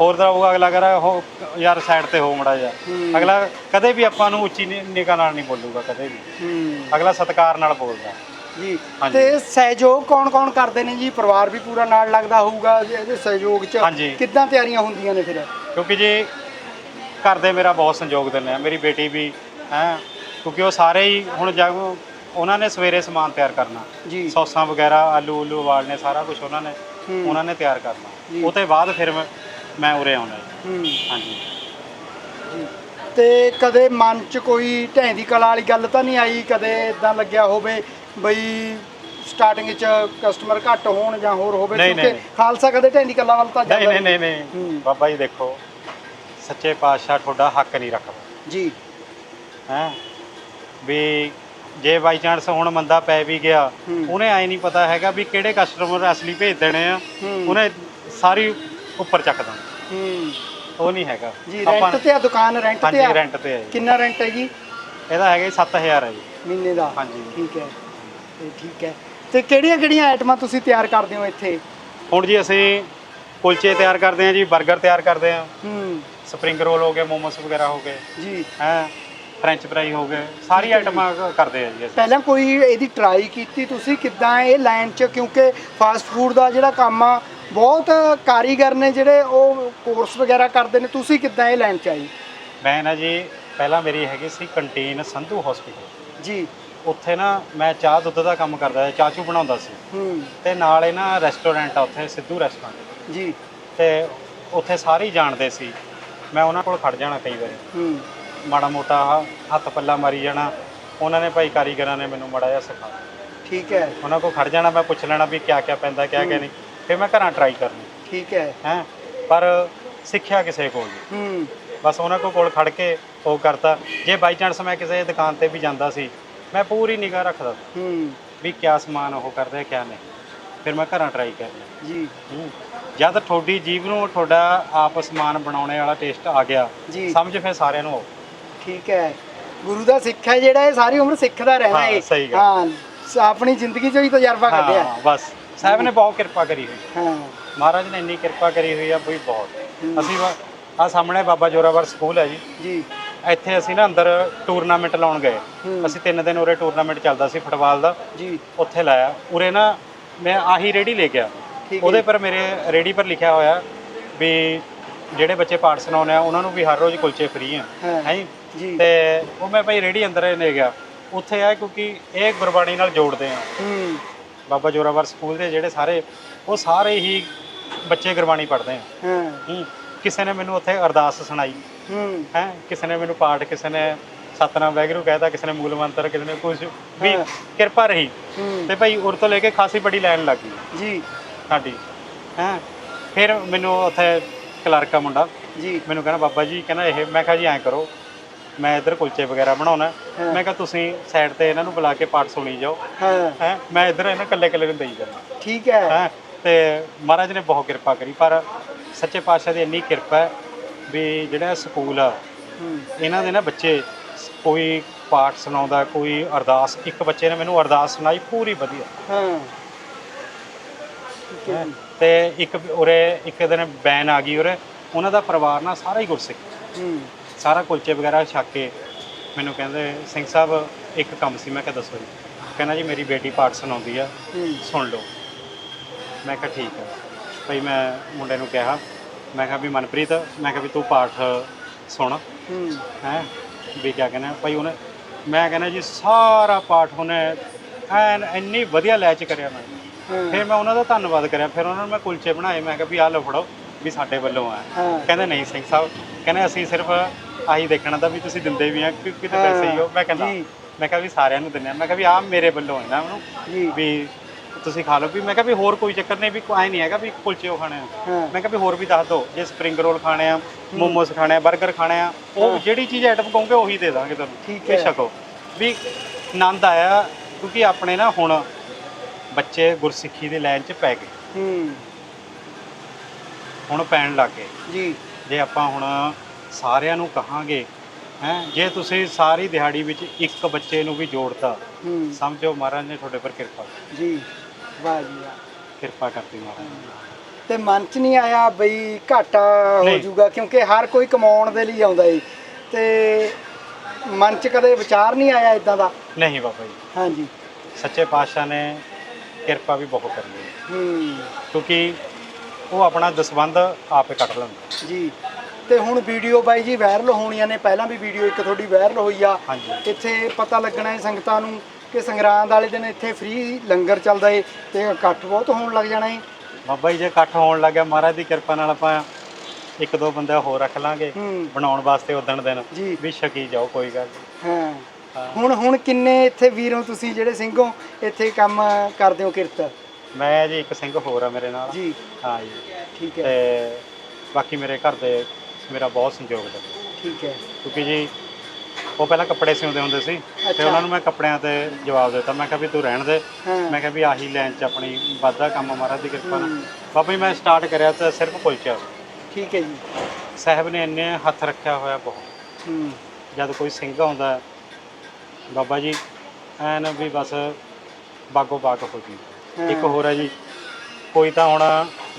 ਹੋਰ ਦਾ ਹੋਊਗਾ ਅਗਲਾ ਕਰਾ ਉਹ ਯਾਰ ਸਾਈਡ ਤੇ ਹੋ ਮੜਾ ਜਾ। ਅਗਲਾ ਕਦੇ ਵੀ ਆਪਾਂ ਨੂੰ ਉੱਚੀ ਨਿਗਾਹ ਨਾਲ ਨਹੀਂ ਬੋਲੂਗਾ ਕਦੇ ਵੀ। ਅਗਲਾ ਸਤਿਕਾਰ ਨਾਲ ਬੋਲਦਾ। ਜੀ। ਤੇ ਸਹਿਯੋਗ ਕੌਣ ਕੌਣ ਕਰਦੇ ਨੇ ਜੀ? ਪਰਿਵਾਰ ਵੀ ਪੂਰਾ ਨਾਲ ਲੱਗਦਾ ਹੋਊਗਾ ਜੀ ਇਹਦੇ ਸਹਿਯੋਗ 'ਚ ਹਾਂਜੀ। ਕਿੱਦਾਂ ਤਿਆਰੀਆਂ ਹੁੰਦੀਆਂ ਨੇ ਫਿਰ? ਕਿਉਂਕਿ ਜੀ ਘਰ ਦੇ ਮੇਰਾ ਬਹੁਤ ਸੰਯੋਗ ਦਿੰਦੇ ਆ। ਮੇਰੀ ਬੇਟੀ ਵੀ ਹੈ ਕਿਉਂਕਿ ਉਹ ਸਾਰੇ ਹੀ ਹੁਣ ਜਦ ਉਹਨਾਂ ਨੇ ਸਵੇਰੇ ਸਮਾਨ ਤਿਆਰ ਕਰਨਾ। ਜੀ। ਸੌਸਾਂ ਵਗੈਰਾ ਆਲੂ ਉਲੂ ਉਬਾਲਨੇ ਸਾਰਾ ਕੁਝ ਉਹਨਾਂ ਨੇ ਹੂੰ। ਉਹਨਾਂ ਨੇ ਤਿਆਰ ਜੀ। ਕਰਨਾ ਉਹ ਤੋਂ ਬਾਅਦ ਫਿਰ ਮੈਂ- ਮੈਂ ਉਰੇ ਆਉਣਾ ਜੀ। ਹੂੰ। ਹਾਂਜੀ। ਤੇ ਕਦੇ ਮਨ 'ਚ ਕੋਈ ਢੈਂਦੀ ਕਲਾ ਵਾਲੀ ਗੱਲ ਤਾਂ ਨਹੀਂ ਆਈ? ਕਦੇ ਇਦਾਂ ਲੱਗਿਆ ਹੋਵੇ ਬਈ ਸਟਾਰਟਿੰਗ 'ਚ ਕਸਟਮਰ ਘੱਟ ਹੋਣ ਜਾਂ ਹੋਰ ਹੋਵੇ ਨਹੀਂ, ਨਹੀਂ, ਨਹੀਂ। ਖਾਲਸਾ ਕਦੇ ਢੈਂਦੀ ਕਲਾ ਵੱਲ ਤਾਂ ਨਹੀਂ ਜਾਂਦਾ ਨਹੀਂ ਨਹੀਂ ਹੂੰ। ਨਹੀਂ ਬਾਬਾ ਜੀ ਦੇਖੋ ਸੱਚੇ ਪਾਤਸ਼ਾਹ ਤੁਹਾਡਾ ਹੱਕ ਨਹੀਂ ਰੱਖਦਾ। ਜੀ। ਹੈ? ਵੀ ਜੇ ਬਾਈ ਚਾਂਸ ਹੁਣ ਮੰਦਾ ਪੈ ਵੀ ਗਿਆ ਹੂੰ। ਉਹਨੇ ਐ ਨਹੀਂ ਪਤਾ ਹੈਗਾ ਵੀ ਕਿਹੜੇ ਕਸਟਮਰ ਅਸਲੀ ਭੇਜ ਦੇਣੇ ਆ ਹੂੰ। ਉਹਨੇ ਸਾਰੀ ਉੱਪਰ ਚੱਕ ਦੇਣਾ। ਹੂੰ। ਉਹ ਨਹੀਂ ਹੈਗਾ। ਜੀ ਰੈਂਟ ਤੇ ਆ ਦੁਕਾਨ ਰੈਂਟ ਤੇ ਹਾਂਜੀ ਆ ਰੈਂਟ ਤੇ ਹੈ ਜੀ। ਕਿੰਨਾ ਰੈਂਟ ਹੈ ਜੀ? ਇਹਦਾ ਹੈਗਾ ਜੀ 7000 ਹੈ ਜੀ। ਮਹੀਨੇ ਦਾ। ਹਾਂਜੀ। ਠੀਕ ਹੈ। ਤੇ ਠੀਕ ਹੈ। ਤੇ ਕਿਹੜੀਆਂ ਕਿਹੜੀਆਂ ਆਈਟਮਾਂ ਤੁਸੀਂ ਤਿਆਰ ਕਰਦੇ ਹੋ ਇੱਥੇ? ਹੁਣ ਜੀ ਅਸੀਂ ਕੁਲਚੇ ਤਿਆਰ ਕਰਦੇ ਹਾਂ ਜੀ 버ਗਰ ਤਿਆਰ ਕਰਦੇ ਹਾਂ। ਹੂੰ। ਸਪਰਿੰਗ ਰੋਲ ਹੋ ਗਏ ਮੋਮੋਸ ਵਗੈਰਾ ਹੋ ਗਏ। ਜੀ। ਹੈ? ਫ੍ਰੈਂਚ ਫਰਾਈ ਹੋ ਗਏ। ਸਾਰੀ ਆਈਟਮਾਂ ਕਰਦੇ ਆ ਜੀ ਅਸੀਂ। ਪਹਿਲਾਂ ਕੋਈ ਇਹਦੀ ਟਰਾਈ ਕੀਤੀ ਤੁਸੀਂ? ਕਿੱਦਾਂ ਇਹ ਲਾਈਨ 'ਚ? ਕਿਉਂਕਿ ਫਾਸਟ ਫੂਡ ਦਾ ਜਿਹੜਾ ਕੰਮ ਆ ਬਹੁਤ ਕਾਰੀਗਰ ਨੇ ਜਿਹੜੇ ਉਹ ਕੋਰਸ ਵਗੈਰਾ ਕਰਦੇ ਨੇ। ਤੁਸੀਂ ਕਿੱਦਾਂ ਇਹ ਲਾਈਨ 'ਚ ਆਈ ਮੈਂ ਨਾ ਜੀ ਪਹਿਲਾਂ ਮੇਰੀ ਹੈਗੀ ਸੀ ਕੰਟੀਨ ਸੰਧੂ ਹਸਪੀਟਲ ਜੀ। ਉੱਥੇ ਨਾ ਮੈਂ ਚਾਹ ਦੁੱਧ ਦਾ ਕੰਮ ਕਰਦਾ ਸੀ ਚਾਚੂ ਬਣਾਉਂਦਾ ਸੀ। ਹੂੰ। ਤੇ ਨਾਲ ਹੀ ਨਾ ਰੈਸਟੋਰੈਂਟ ਆ ਉੱਥੇ ਸਿੱਧੂ ਰੈਸਟੋਰੈਂਟ ਜੀ। ਤੇ ਉੱਥੇ ਸਾਰੇ ਹੀ ਜਾਣਦੇ ਸੀ। ਮੈਂ ਉਹਨਾਂ ਕੋਲ ਖੜ ਜਾਣਾ ਕਈ ਵਾਰੀ। ਹੂੰ। ਮਾੜਾ ਮੋਟਾ ਹੱਥ ਪੱਲਾ ਮਾਰੀ ਜਾਣਾ। ਉਹਨਾਂ ਨੇ ਭਾਈ ਕਾਰੀਗਰਾਂ ਨੇ ਮੈਨੂੰ ਮਾੜਾ ਜਿਹਾ ਸਿਖਾਇਆ ਠੀਕ ਹੈ। ਉਹਨਾਂ ਕੋਲ ਖੜ ਜਾਣਾ ਮੈਂ ਪੁੱਛ ਲੈਣਾ ਵੀ ਕਿਆ ਕਿਆ ਪੈਂਦਾ ਕਿਆ ਕਿਆ ਨਹੀਂ। ਫਿਰ ਮੈਂ ਘਰਾਂ ਟਰਾਈ ਕਰਨੀ। ਠੀਕ ਹੈ। ਹੈ? ਪਰ ਸਿੱਖਿਆ ਕਿਸੇ ਕੋਲ ਨਹੀਂ। ਹੂੰ। ਬਸ ਉਹਨਾਂ ਕੋਲ ਕੋਲ ਖੜ ਕੇ ਉਹ ਕਰਤਾ। ਜੇ ਬਾਈ ਚਾਂਸ ਮੈਂ ਕਿਸੇ ਦੁਕਾਨ ਤੇ ਵੀ ਜਾਂਦਾ ਸੀ ਮੈਂ ਪੂਰੀ ਨਿਗਾਹ ਰੱਖਦਾ। ਸੀ ਹੂੰ। ਵੀ ਕਿਆ ਸਮਾਨ ਉਹ ਕਰਦੇ ਆ ਕਿਆ ਨਹੀਂ। ਫਿਰ ਮੈਂ ਘਰਾਂ ਟਰਾਈ ਕਰਨੀ ਜੀ। ਹੂੰ। ਜਦ ਤੁਹਾਡੀ ਜੀਭ ਨੂੰ ਤੁਹਾਡਾ ਆਪ ਸਮਾਨ ਬਣਾਉਣੇ ਵਾਲਾ ਟੇਸਟ ਆ ਗਿਆ ਜੀ। ਸਮਝ ਫਿਰ ਸਾਰਿਆਂ ਨੂੰ ਆਓ। ਠੀਕ ਹੈ। ਗੁਰੂ ਦਾ ਸਿੱਖ ਹੈ ਜਿਹੜਾ ਇਹ ਸਾਰੀ ਉਮਰ ਸਿੱਖਦਾ ਰਹਿਣਾ ਹਾਂ, ਹੈ ਸਹੀ ਗੱਲ। ਹਾਂ ਸ- ਆਪਣੀ ਜ਼ਿੰਦਗੀ 'ਚੋਂ ਹੀ ਤਜਰਬਾ ਕੱਢਿਆ। ਹਾਂ ਬਸ। ਸਾਹਿਬ ਨੇ ਬਹੁਤ ਕਿਰਪਾ ਕਰੀ ਹੋਈ। ਹਾਂ। ਮਹਾਰਾਜ ਨੇ ਇੰਨੀ ਕਿਰਪਾ ਕਰੀ ਹੋਈ ਆ ਕੋਈ ਬਹੁਤ। ਹੂੰ। ਅਸੀਂ ਆ ਸਾਹਮਣੇ ਬਾਬਾ ਜੋਰਾਵਰ ਸਕੂਲ ਹੈ ਜੀ। ਜੀ। ਇੱਥੇ ਅਸੀਂ ਨਾ ਅੰਦਰ ਟੂਰਨਾਮੈਂਟ ਲਾਉਣ ਗਏ। ਅਸੀਂ ਤਿੰਨ ਦਿਨ ਉਰੇ ਟੂਰਨਾਮੈਂਟ ਚੱਲਦਾ ਸੀ ਫੁੱਟਬਾਲ ਦਾ। ਜੀ। ਉੱਥੇ ਲਾਇਆ। ਉਰੇ ਨਾ ਮੈਂ ਆਹੀ ਰੇੜੀ ਲੈ ਗਿਆ ਉਹਦੇ ਪਰ ਮੇਰੇ ਰੇੜੀ ਪਰ ਲਿਖਿਆ ਹੋਇਆ ਵੀ ਜਿਹੜੇ ਬੱਚੇ ਪਾਠ ਸੁਣਾਉਂਦੇ ਆ ਉਹਨਾਂ ਨੂੰ ਵੀ ਹਰ ਰੋਜ਼ ਕੁਲਚੇ ਫ੍ਰੀ ਆ। ਹਾਂ। ਜੀ? ਤੇ ਉਹ ਮੈਂ ਭਾਈ ਰੇੜੀ ਅੰਦਰ ਲੈ ਗਿਆ। ਉੱਥੇ ਆ ਕਿਉਂਕਿ ਇਹ ਗੁਰਬਾਣੀ ਨਾਲ ਜੋੜਦੇ ਆ। ਹੂੰ। ਬਾਬਾ ਜੋਰਾਵਰ ਸਕੂਲ ਦੇ ਜਿਹੜੇ ਸਾਰੇ ਉਹ ਸਾਰੇ ਹੀ ਬੱਚੇ ਗੁਰਬਾਣੀ ਪੜ੍ਹਦੇ ਆ। ਹੂੰ। ਕਿਸੇ ਨੇ ਮੈਨੂੰ ਉੱਥੇ ਅਰਦਾਸ ਸੁਣਾਈ। ਹੂੰ? ਹੈ ਕਿਸੇ ਨੇ ਮੈਨੂੰ ਪਾਠ ਕਿਸੇ ਨੇ ਸਤਨਾਮ ਵੈਗਰੂ ਕਹਿਤਾ ਕਿਸੇ ਨੇ ਮੂਲ ਮੰਤਰ ਕਿਸੇ ਨੇ ਕੁਝ ਵੀ। ਕਿਰਪਾ ਰਹੀ। ਤੇ ਭਾਈ ਉਰ ਤੋਂ ਲੈ ਕੇ ਖਾਸੀ ਬੜੀ ਲਾਈਨ ਲੱਗ ਗਈ। ਜੀ। ਸਾਡੀ। ਹੈ? ਫਿਰ ਮੈਨੂੰ ਉੱਥੇ ਕਲਰਕ ਮੁੰਡਾ। ਜੀ। ਮੈਨੂੰ ਕਹਿੰਦਾ ਬਾਬਾ ਜੀ ਕਹਿੰਦਾ ਇਹ ਮੈਂ ਕਿਹਾ ਜੀ ਐਂ ਕਰੋ। ਮੈਂ ਇੱਧਰ ਕੁਲਚੇ ਵਗੈਰਾ ਬਣਾਉਣਾ। ਮੈਂ ਕਿਹਾ ਤੁਸੀਂ ਸਾਈਡ ਤੇ ਇਹਨਾਂ ਨੂੰ ਬੁਲਾ ਕੇ ਪਾਠ ਸੁਣੀ ਜਾਓ। ਹਾਂ। ਮੈਂ ਇੱਧਰ ਇਹਨਾਂ ਕੱਲੇ ਕੱਲੇ ਨੂੰ ਦੇਈ ਜਾਣਾ ਠੀਕ ਹੈ। ਹੈ? ਤੇ ਮਹਾਰਾਜ ਨੇ ਬਹੁਤ ਕਿਰਪਾ ਕਰੀ ਪਰ ਸੱਚੇ ਪਾਤਸ਼ਾਹ ਦੀ ਇੰਨੀ ਕਿਰਪਾ ਹੈ। ਵੀ ਜਿਹੜਾ ਸਕੂਲ ਆ ਇਹਨਾਂ ਦੇ ਨਾ ਬੱਚੇ ਕੋਈ ਪਾਠ ਸੁਣਾਉਂਦਾ ਕੋਈ ਅਰਦਾਸ ਇੱਕ ਬੱਚੇ ਨੇ ਮੈਨੂੰ ਅਰਦਾਸ ਸੁਣਾਈ ਪੂਰੀ ਵਧੀਆ। ਹਾਂ। ਠੀਕ ਹੈ ਜੀ। ਤੇ ਇੱਕ ਉਰੇ ਇੱਕ ਦਿਨ ਬੈਨ ਆ ਗਈ ਉਰੇ ਉਹਨਾਂ ਦਾ ਪਰਿਵਾਰ ਨਾ ਸਾਰਾ ਹੀ ਗੁਰਸਿੱਖ। ਹੂੰ। ਸਾਰਾ ਕੁਲਚੇ ਵਗੈਰਾ ਛੱਕ ਕੇ ਮੈਨੂੰ ਕਹਿੰਦੇ ਸਿੰਘ ਸਾਹਿਬ ਇੱਕ ਕੰਮ ਸੀ ਮੈਂ ਕਿਹਾ ਦੱਸੋ ਜੀ। ਕਹਿੰਦਾ ਜੀ ਮੇਰੀ ਬੇਟੀ ਪਾਠ ਸੁਣਾਉਂਦੀ ਆ ਸੁਣ ਲਓ। ਮੈਂ ਕਿਹਾ ਠੀਕ ਹੈ ਭਈ ਮੈਂ ਮੁੰਡੇ ਨੂੰ ਕਿਹਾ ਮੈਂ ਕਿਹਾ ਵੀ ਮਨਪ੍ਰੀਤ ਮੈਂ ਕਿਹਾ ਵੀ ਤੂੰ ਪਾਠ ਸੁਣ। ਹੂੰ। ਹੈ? ਵੀ ਕਿਆ ਕਹਿੰਦਾ ਭਾਈ ਉਹਨੇ ਮੈਂ ਕਹਿੰਦਾ ਜੀ ਸਾਰਾ ਪਾਠ ਉਹਨੇ ਐਨ ਇੰਨੀ ਵਧੀਆ ਲੈਚ ਕਰਿਆ ਮੈਂ ਫਿਰ ਮੈਂ ਉਹਨਾਂ ਦਾ ਧੰਨਵਾਦ ਕਰਿਆ। ਫਿਰ ਉਹਨਾਂ ਨੂੰ ਮੈਂ ਕੁਲਚੇ ਬਣਾਏ। ਮੈਂ ਕਿਹਾ ਵੀ ਆਹ ਲਓ ਫੜੋ ਵੀ ਸਾਡੇ ਵੱਲੋਂ ਆ। ਕਹਿੰਦੇ ਨਹੀਂ ਸਿੰਘ ਸਾਹਿਬ ਕਹਿੰਦੇ ਅਸੀਂ ਸਿਰਫ ਆਹੀ ਦੇਖਣਾ ਤਾਂ ਵੀ ਤੁਸੀਂ ਦਿੰਦੇ ਵੀ ਆ ਕਿ ਕਿਤੇ ਪੈਸੇ ਹੀ ਹੋ। ਮੈਂ ਕਹਿੰਦਾ। ਮੈਂ ਕਿਹਾ ਵੀ ਸਾਰਿਆਂ ਨੂੰ ਦਿੰਦੇ ਆ। ਮੈਂ ਕਿਹਾ ਵੀ ਆਹ ਮੇਰੇ ਵੱਲੋਂ ਹੈ ਨਾ ਉਹਨੂੰ। ਵੀ ਤੁਸੀਂ ਖਾ ਲਓ। ਵੀ ਮੈਂ ਕਿਹਾ ਵੀ ਹੋਰ ਕੋਈ ਚੱਕਰ ਨਹੀਂ ਵੀ ਐ ਨਹੀਂ ਹੈਗਾ ਵੀ ਕੁਲਚੇ ਉਹ ਖਾਣੇ ਆ। ਮੈਂ ਕਿਹਾ ਵੀ ਹੋਰ ਵੀ ਦੱਸ ਦਿਓ ਜੇ ਸਪਰਿੰਗ ਰੋਲ ਖਾਣੇ ਆ ਮੋਮੋਸ ਖਾਣੇ ਆ 버ਗਰ ਖਾਣੇ ਆ ਉਹ। ਜਿਹੜੀ ਚੀਜ਼ ਆਈਟਮ ਕਹੋਗੇ ਉਹੀ ਦੇ ਦਾਂਗੇ ਤੁਹਾਨੂੰ। ਠੀਕ ਹੈ। ਛਕੋ ਵੀ ਆਨੰਦ ਆਇਆ ਕਿਉਂਕਿ ਆਪਣੇ ਨਾ ਹੁਣ ਬੱਚੇ ਗੁਰਸਿੱਖੀ ਦੀ ਲਾਈਨ 'ਚ ਪੈ ਗਏ। ਹੂੰ। ਹੁਣ ਪੈਣ ਲੱਗ ਗਏ। ਜੀ। ਜੇ ਆਪਾਂ ਹੁਣ ਸਾਰਿਆਂ ਨੂੰ ਕਹਾਂਗੇ ਹੈ ਜੇ ਤੁਸੀਂ ਸਾਰੀ ਦਿਹਾੜੀ ਵਿੱਚ ਇੱਕ ਬੱਚੇ ਨੂੰ ਵੀ ਜੋੜਤਾ ਸਮਝੋ ਮਹਾਰਾਜ ਨੇ ਤੁਹਾਡੇ ਪਰ ਕਿਰਪਾ ਜੀ। ਵਾਹ ਜੀ ਵਾਹ। ਕਿਰਪਾ ਮਹਾਰਾਜ ਨੇ। ਤੇ ਮਨ ਚ ਨਹੀਂ ਆਇਆ ਬਈ ਘਾਟਾ ਹੋ ਨਹੀਂ। ਜਾਊਗਾ ਕਿਉਂਕਿ ਹਰ ਕੋਈ ਕਮਾਉਣ ਦੇ ਲਈ ਆਉਂਦਾ ਏ। ਤੇ ਮਨ ਚ ਕਦੇ ਵਿਚਾਰ ਨਹੀਂ ਆਇਆ ਇਦਾਂ ਦਾ? ਨਹੀਂ ਬਾਬਾ ਜੀ। ਹਾਂਜੀ। ਸੱਚੇ ਪਾਤਸ਼ਾਹ ਨੇ ਕਿਰਪਾ ਵੀ ਬਹੁਤ ਕਰੀ ਹੈ। ਹੂੰ। ਕਿਉਂਕਿ ਉਹ ਆਪਣਾ ਦਸਵੰਧ ਆਪੇ ਕੱਢ ਲੈਂਦਾ। ਜੀ। ਤੇ ਹੁਣ ਵੀਡੀਓ ਬਾਈ ਜੀ ਵਾਇਰਲ ਹੋਣੀਆਂ ਨੇ। ਪਹਿਲਾਂ ਵੀ ਵੀਡੀਓ ਇੱਕ ਤੁਹਾਡੀ ਵਾਇਰਲ ਹੋਈ ਆ। ਹਾਂਜੀ। ਇੱਥੇ ਪਤਾ ਲੱਗਣਾ ਹੈ ਸੰਗਤਾਂ ਨੂੰ ਕਿ ਸੰਗਰਾਂਦ ਵਾਲੇ ਦਿਨ ਇੱਥੇ ਫ੍ਰੀ ਲੰਗਰ ਚੱਲਦਾ ਏ ਤੇ ਇਕੱਠ ਬਹੁਤ ਹੋਣ ਲੱਗ ਜਾਣਾ ਏ। ਬਾਬਾ ਜੀ ਜੇ ਇਕੱਠ ਹੋਣ ਲੱਗਿਆ ਮਹਾਰਾਜ ਦੀ ਕਿਰਪਾ ਨਾਲ ਆਪਾਂ ਇੱਕ ਦੋ ਬੰਦਾ ਹੋਰ ਰੱਖ ਲਾਂਗੇ ਹੂੰ। ਬਣਾਉਣ ਵਾਸਤੇ ਉਦਣ ਦਿਨ। ਜੀ। ਵੀ ਛਕੀ ਜਾਓ ਕੋਈ ਗੱਲ ਨਹੀਂ। ਹਾਂ। ਹਾਂ। ਹੁਣ ਹੁਣ ਕਿੰਨੇ ਇੱਥੇ ਵੀਰੋ ਤੁਸੀਂ ਜਿਹੜੇ ਸਿੰਘੋ ਇੱਥੇ ਕੰਮ ਕਰਦੇ ਹੋ ਕਿਰਤ? ਮੈਂ ਜੀ ਇੱਕ ਸਿੰਘ ਹੋਰ ਆ ਮੇਰੇ ਨਾਲ। ਜੀ। ਹਾਂ ਜੀ। ਠੀਕ ਹੈ। ਤੇ ਬਾਕੀ ਮੇਰੇ ਘਰ ਦੇ ਮੇਰਾ ਬਹੁਤ ਸੰਯੋਗ ਦਿੱਤਾ ਠੀਕ ਹੈ। ਕਿਉਂਕਿ ਜੀ ਉਹ ਪਹਿਲਾਂ ਕੱਪੜੇ ਸਿਉਂਦੇ ਹੁੰਦੇ ਸੀ ਤੇ। ਉਹਨਾਂ ਨੂੰ ਮੈਂ ਕੱਪੜਿਆਂ ਤੇ ਜਵਾਬ ਦਿੱਤਾ। ਮੈਂ ਕਿਹਾ ਵੀ ਤੂੰ ਰਹਿਣ ਦੇ। ਹਾਂ। ਮੈਂ ਕਿਹਾ ਵੀ ਆਹੀ ਲਾਈਨ 'ਚ ਆਪਣੀ ਵਾਧਾ ਕੰਮ ਮਹਾਰਾਜ ਦੀ ਕਿਰਪਾ ਨਾਲ। ਹੂੰ, ਬਾਬਾ ਜੀ ਮੈਂ ਸਟਾਰਟ ਕਰਿਆ ਤਾਂ ਸਿਰਫ ਕੁਲਚਾ। ਠੀਕ ਹੈ ਜੀ। ਸਾਹਿਬ ਨੇ ਇੰਨੇ ਹੱਥ ਰੱਖਿਆ ਹੋਇਆ ਬਹੁਤ। ਹੂੰ। ਜਦ ਕੋਈ ਸਿੰਘ ਆਉਂਦਾ ਹੈ, ਬਾਬਾ ਜੀ ਐਨ ਵੀ ਬਸ ਬਾਗੋ ਬਾਗ ਹੋ ਜੀ ਹਾਂ। ਇੱਕ ਹੋਰ ਹੈ ਜੀ ਕੋਈ ਤਾਂ ਹੁਣ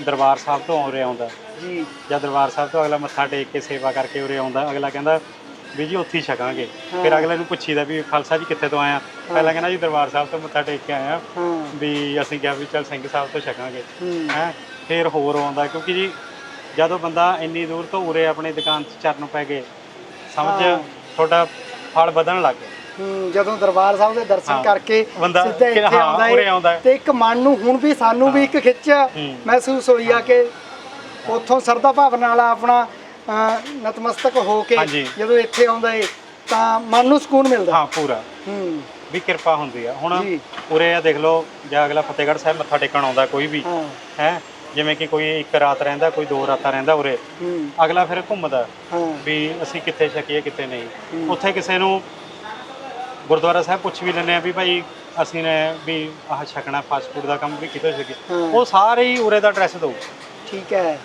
ਦਰਬਾਰ ਸਾਹਿਬ ਤੋਂ ਉਰੇ ਆਉਂਦਾ। ਜੀ। ਜਦ ਦਰਬਾਰ ਸਾਹਿਬ ਤੋਂ ਅਗਲਾ ਮੱਥਾ ਟੇਕ ਕੇ ਸੇਵਾ ਕਰਕੇ ਉਰੇ ਆਉਂਦਾ। ਅਗਲਾ ਕਹਿੰਦਾ ਵੀ ਜੀ ਉੱਥੇ ਹੀ ਛਕਾਂਗੇ। ਹਾਂ। ਫਿਰ ਅਗਲੇ ਨੂੰ ਪੁੱਛੀਦਾ ਵੀ ਖਾਲਸਾ ਜੀ ਕਿੱਥੇ ਤੋਂ ਆਇਆ ਪਹਿਲਾਂ ਕਹਿੰਦਾ ਜੀ ਦਰਬਾਰ ਸਾਹਿਬ ਤੋਂ ਮੱਥਾ ਟੇਕ ਕੇ ਆਇਆ ਹਾਂ। ਵੀ ਅਸੀਂ ਕਿਹਾ ਵੀ ਚੱਲ ਸਿੰਘ ਸਾਹਿਬ ਤੋਂ ਛਕਾਂਗੇ। ਹੂੰ। ਹੈ? ਫਿਰ ਹੋਰ ਆਉਂਦਾ ਕਿਉਂਕਿ ਜੀ ਜਦੋਂ ਬੰਦਾ ਇੰਨੀ ਦੂਰ ਤੋਂ ਉਰੇ ਆਪਣੀ ਦੁਕਾਨ 'ਚ ਚਰਨ ਪੈ ਗਏ ਸਮਝ ਹਾਂ। ਤੁਹਾਡਾ ਫਲ ਵਧਣ ਲੱਗ ਗਿਆ। ਹੂੰ ਜਦੋਂ ਦਰਬਾਰ ਸਾਹਿਬ ਦੇ ਦਰਸ਼ਨ ਹਾਂ। ਕਰਕੇ ਸਿੱਧਾ ਇੱਥੇ ਹਾਂ, ਆਉਂਦਾ ਏ। ਤੇ ਇੱਕ ਮਨ ਨੂੰ ਹੁਣ ਵੀ ਸਾਨੂੰ ਵੀ ਇੱਕ ਖਿੱਚ ਹੂੰ। ਮਹਿਸੂਸ ਹੋਈ ਆ ਕਿ ਉੱਥੋਂ ਸਰਦਾ ਭਾਵਨਾ ਵਾਲਾ ਆਪਣਾ ਨਤਮਸਤਕ ਹੋ ਕੇ ਹਾਂਜੀ। ਜਦੋਂ ਇੱਥੇ ਆਉਂਦਾ ਏ ਤਾਂ ਮਨ ਨੂੰ ਸਕੂਨ ਮਿਲਦਾ। ਹਾਂ ਪੂਰਾ। ਹੂੰ। ਵੀ ਕਿਰਪਾ ਹੁੰਦੀ ਆ। ਹੁਣ ਜੀ। ਉਰੇ ਆ ਦੇਖ ਲਓ ਜਾਂ ਅਗਲਾ ਫਤਿਹਗੜ੍ਹ ਸਾਹਿਬ ਮੱਥਾ ਟੇਕਣ ਆਉਂਦਾ ਕੋਈ ਵੀ। ਹਾਂ। ਹੈ? ਜਿਵੇਂ ਕਿ ਕੋਈ ਇੱਕ ਰਾਤ ਰਹਿੰਦਾ ਕੋਈ ਦੋ ਰਾਤਾਂ ਰਹਿੰਦਾ ਉਰੇ। ਹੂੰ। ਅਗਲਾ ਫਿਰ ਘੁੰਮਦਾ। ਹਾਂ। ਵੀ ਅਸੀਂ ਕਿੱਥੇ ਛਕੀਏ ਕਿੱਥੇ ਨਹੀਂ। ਹੂੰ। ਉੱਥੇ ਕਿਸੇ ਨੂੰ ਗੁਰਦੁਆਰਾ ਸਾਹਿਬ ਪੁੱਛ ਵੀ ਲੈਂਦੇ ਆ ਵੀ ਭਾਈ ਅਸੀਂ ਨੇ ਵੀ ਆਹ ਛਕਣਾ ਫਾਸਟ ਫੂਡ ਦਾ ਕੰਮ ਵੀ ਕਿੱਥੋਂ ਛਕੀਏ? ਹਾਂ। ਉਹ ਸਾਰੇ ਹੀ ਉਰੇ ਦਾ ਐਡਰੈਸ ਦਊ। ਠੀਕ ਹੈ।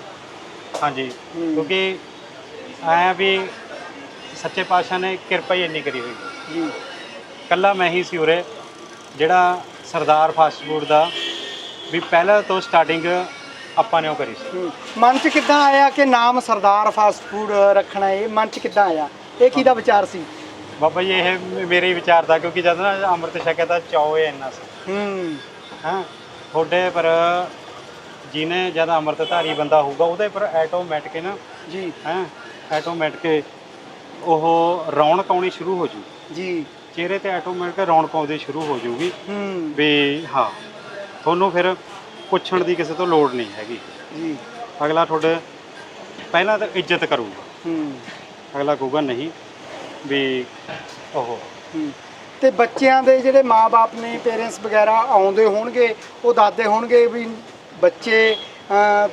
ਹਾਂਜੀ। ਹੂੰ। ਕਿਉਂਕਿ ਐ ਵੀ ਸੱਚੇ ਪਾਤਸ਼ਾਹ ਨੇ ਕਿਰਪਾ ਹੀ ਇੰਨੀ ਕਰੀ ਹੋਈ। ਜੀ। ਕੱਲਾ ਮੈਂ ਹੀ ਸੀ ਉਰੇ ਜਿਹੜਾ ਸਰਦਾਰ ਫਾਸਟ ਫੂਡ ਦਾ ਵੀ ਪਹਿਲਾਂ ਤੋਂ ਸਟਾਰਟਿੰਗ ਆਪਾਂ ਨੇ ਉਹ ਕਰੀ ਸੀ। ਮਨ ਚ ਕਿੱਦਾਂ ਆਇਆ ਕਿ ਨਾਮ ਸਰਦਾਰ ਫਾਸਟ ਫੂਡ ਰੱਖਣਾ ਇਹ? ਮਨ ਚ ਕਿੱਦਾਂ ਆਇਆ? ਇਹ ਕਿਹਦਾ ਵਿਚਾਰ ਸੀ? ਬਾਬਾ ਜੀ ਇਹ ਮੇਰੇ ਹੀ ਵਿਚਾਰ ਦਾ ਕਿਉਂਕਿ ਜਦ ਨਾ ਅੰਮ੍ਰਿਤ ਛਕਿਆ ਤਾਂ ਚਾਅ ਹੀ ਇੰਨਾ ਸੀ। ਹੂੰ। ਹਾਂ? ਤੁਹਾਡੇ ਪਰ ਜਿਹਨੇ ਜਦ ਅੰਮ੍ਰਿਤਧਾਰੀ ਬੰਦਾ ਹੋਊਗਾ ਉਹਦੇ ਪਰ ਆਟੋਮੈਟਿਕ ਨਾ। ਜੀ। ਹੈ? ਆਟੋਮੈਟਿਕ ਉਹ ਰੌਣਕ ਆਉਣੀ ਸ਼ੁਰੂ ਹੋ ਜੂ। ਜੀ। ਚਿਹਰੇ ਤੇ ਆਟੋਮੈਟਿਕ ਰੌਣਕ ਆਉਂਦੀ ਸ਼ੁਰੂ ਹੋ ਜੂਗੀ। ਹੂੰ। ਵੀ ਹਾਂ ਤੁਹਾਨੂੰ ਫਿਰ ਪੁੱਛਣ ਦੀ ਕਿਸੇ ਤੋਂ ਲੋੜ ਨਹੀਂ ਹੈਗੀ। ਜੀ। ਅਗਲਾ ਤੁਹਾਡੇ ਪਹਿਲਾਂ ਤਾਂ ਇੱਜ਼ਤ ਕਰੂਗਾ। ਹੂੰ। ਅਗਲਾ ਕਹੂਗਾ ਨਹੀਂ ਵੀ ਉਹ। ਹੂੰ। ਤੇ ਬੱਚਿਆਂ ਦੇ ਜਿਹੜੇ ਮਾਪੇ ਨੇ ਪੇਰੈਂਟਸ ਵਗੈਰਾ ਆਉਂਦੇ ਹੋਣਗੇ ਉਹ ਦੱਸਦੇ ਹੋਣਗੇ ਵੀ ਬੱਚੇ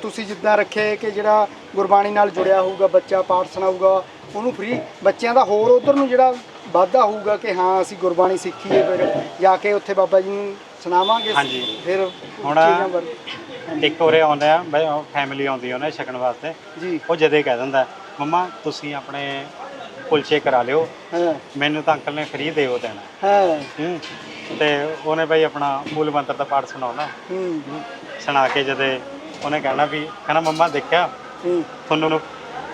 ਤੁਸੀਂ ਜਿੱਦਾਂ ਰੱਖੇ ਕਿ ਜਿਹੜਾ ਗੁਰਬਾਣੀ ਨਾਲ ਜੁੜਿਆ ਹੋਊਗਾ ਬੱਚਾ ਪਾਠ ਸੁਣਾਊਗਾ ਉਹਨੂੰ ਫ੍ਰੀ ਬੱਚਿਆਂ ਦਾ ਹੋਰ ਉਧਰ ਨੂੰ ਜਿਹੜਾ ਵਾਧਾ ਹੋਊਗਾ ਕਿ ਹਾਂ ਅਸੀਂ ਗੁਰਬਾਣੀ ਸਿੱਖੀਏ ਫਿਰ ਜਾ ਕੇ ਉੱਥੇ ਬਾਬਾ ਜੀ ਨੂੰ ਸੁਣਾਵਾਂਗੇ ਹਾਂਜੀ। ਫਿਰ ਹੁਣ ਚੀਜ਼ਾਂ ਬਾਰੇ। ਇੱਕ ਉਰੇ ਆਉਂਦੇ ਆ ਫੈਮਿਲੀ ਆਉਂਦੀ ਆ ਉਹਨਾਂ ਛਕਣ ਵਾਸਤੇ। ਜੀ। ਉਹ ਜਦੇ ਕਹਿ ਦਿੰਦਾ ਮੰਮਾ ਤੁਸੀਂ ਆਪਣੇ ਕੁਲਚੇ ਕਰਾ ਲਿਓ। ਹਾਂ। ਮੈਨੂੰ ਤਾਂ ਅੰਕਲ ਨੇ ਫ੍ਰੀ ਦੇਓ ਦੇਣਾ। ਹਾਂ। ਹੂੰ। ਤੇ ਉਹਨੇ ਭਾਈ ਆਪਣਾ ਮੂਲ ਮੰਤਰ ਦਾ ਪਾਠ ਸੁਣਾਉਣਾ। ਹੂੰ। ਸੁਣਾ ਕੇ ਜਦੇ ਉਹਨੇ ਕਹਿਣਾ ਵੀ ਕਹਿੰਦਾ ਮੰਮਾ ਦੇਖਿਆ? ਤੁਹਾਨੂੰ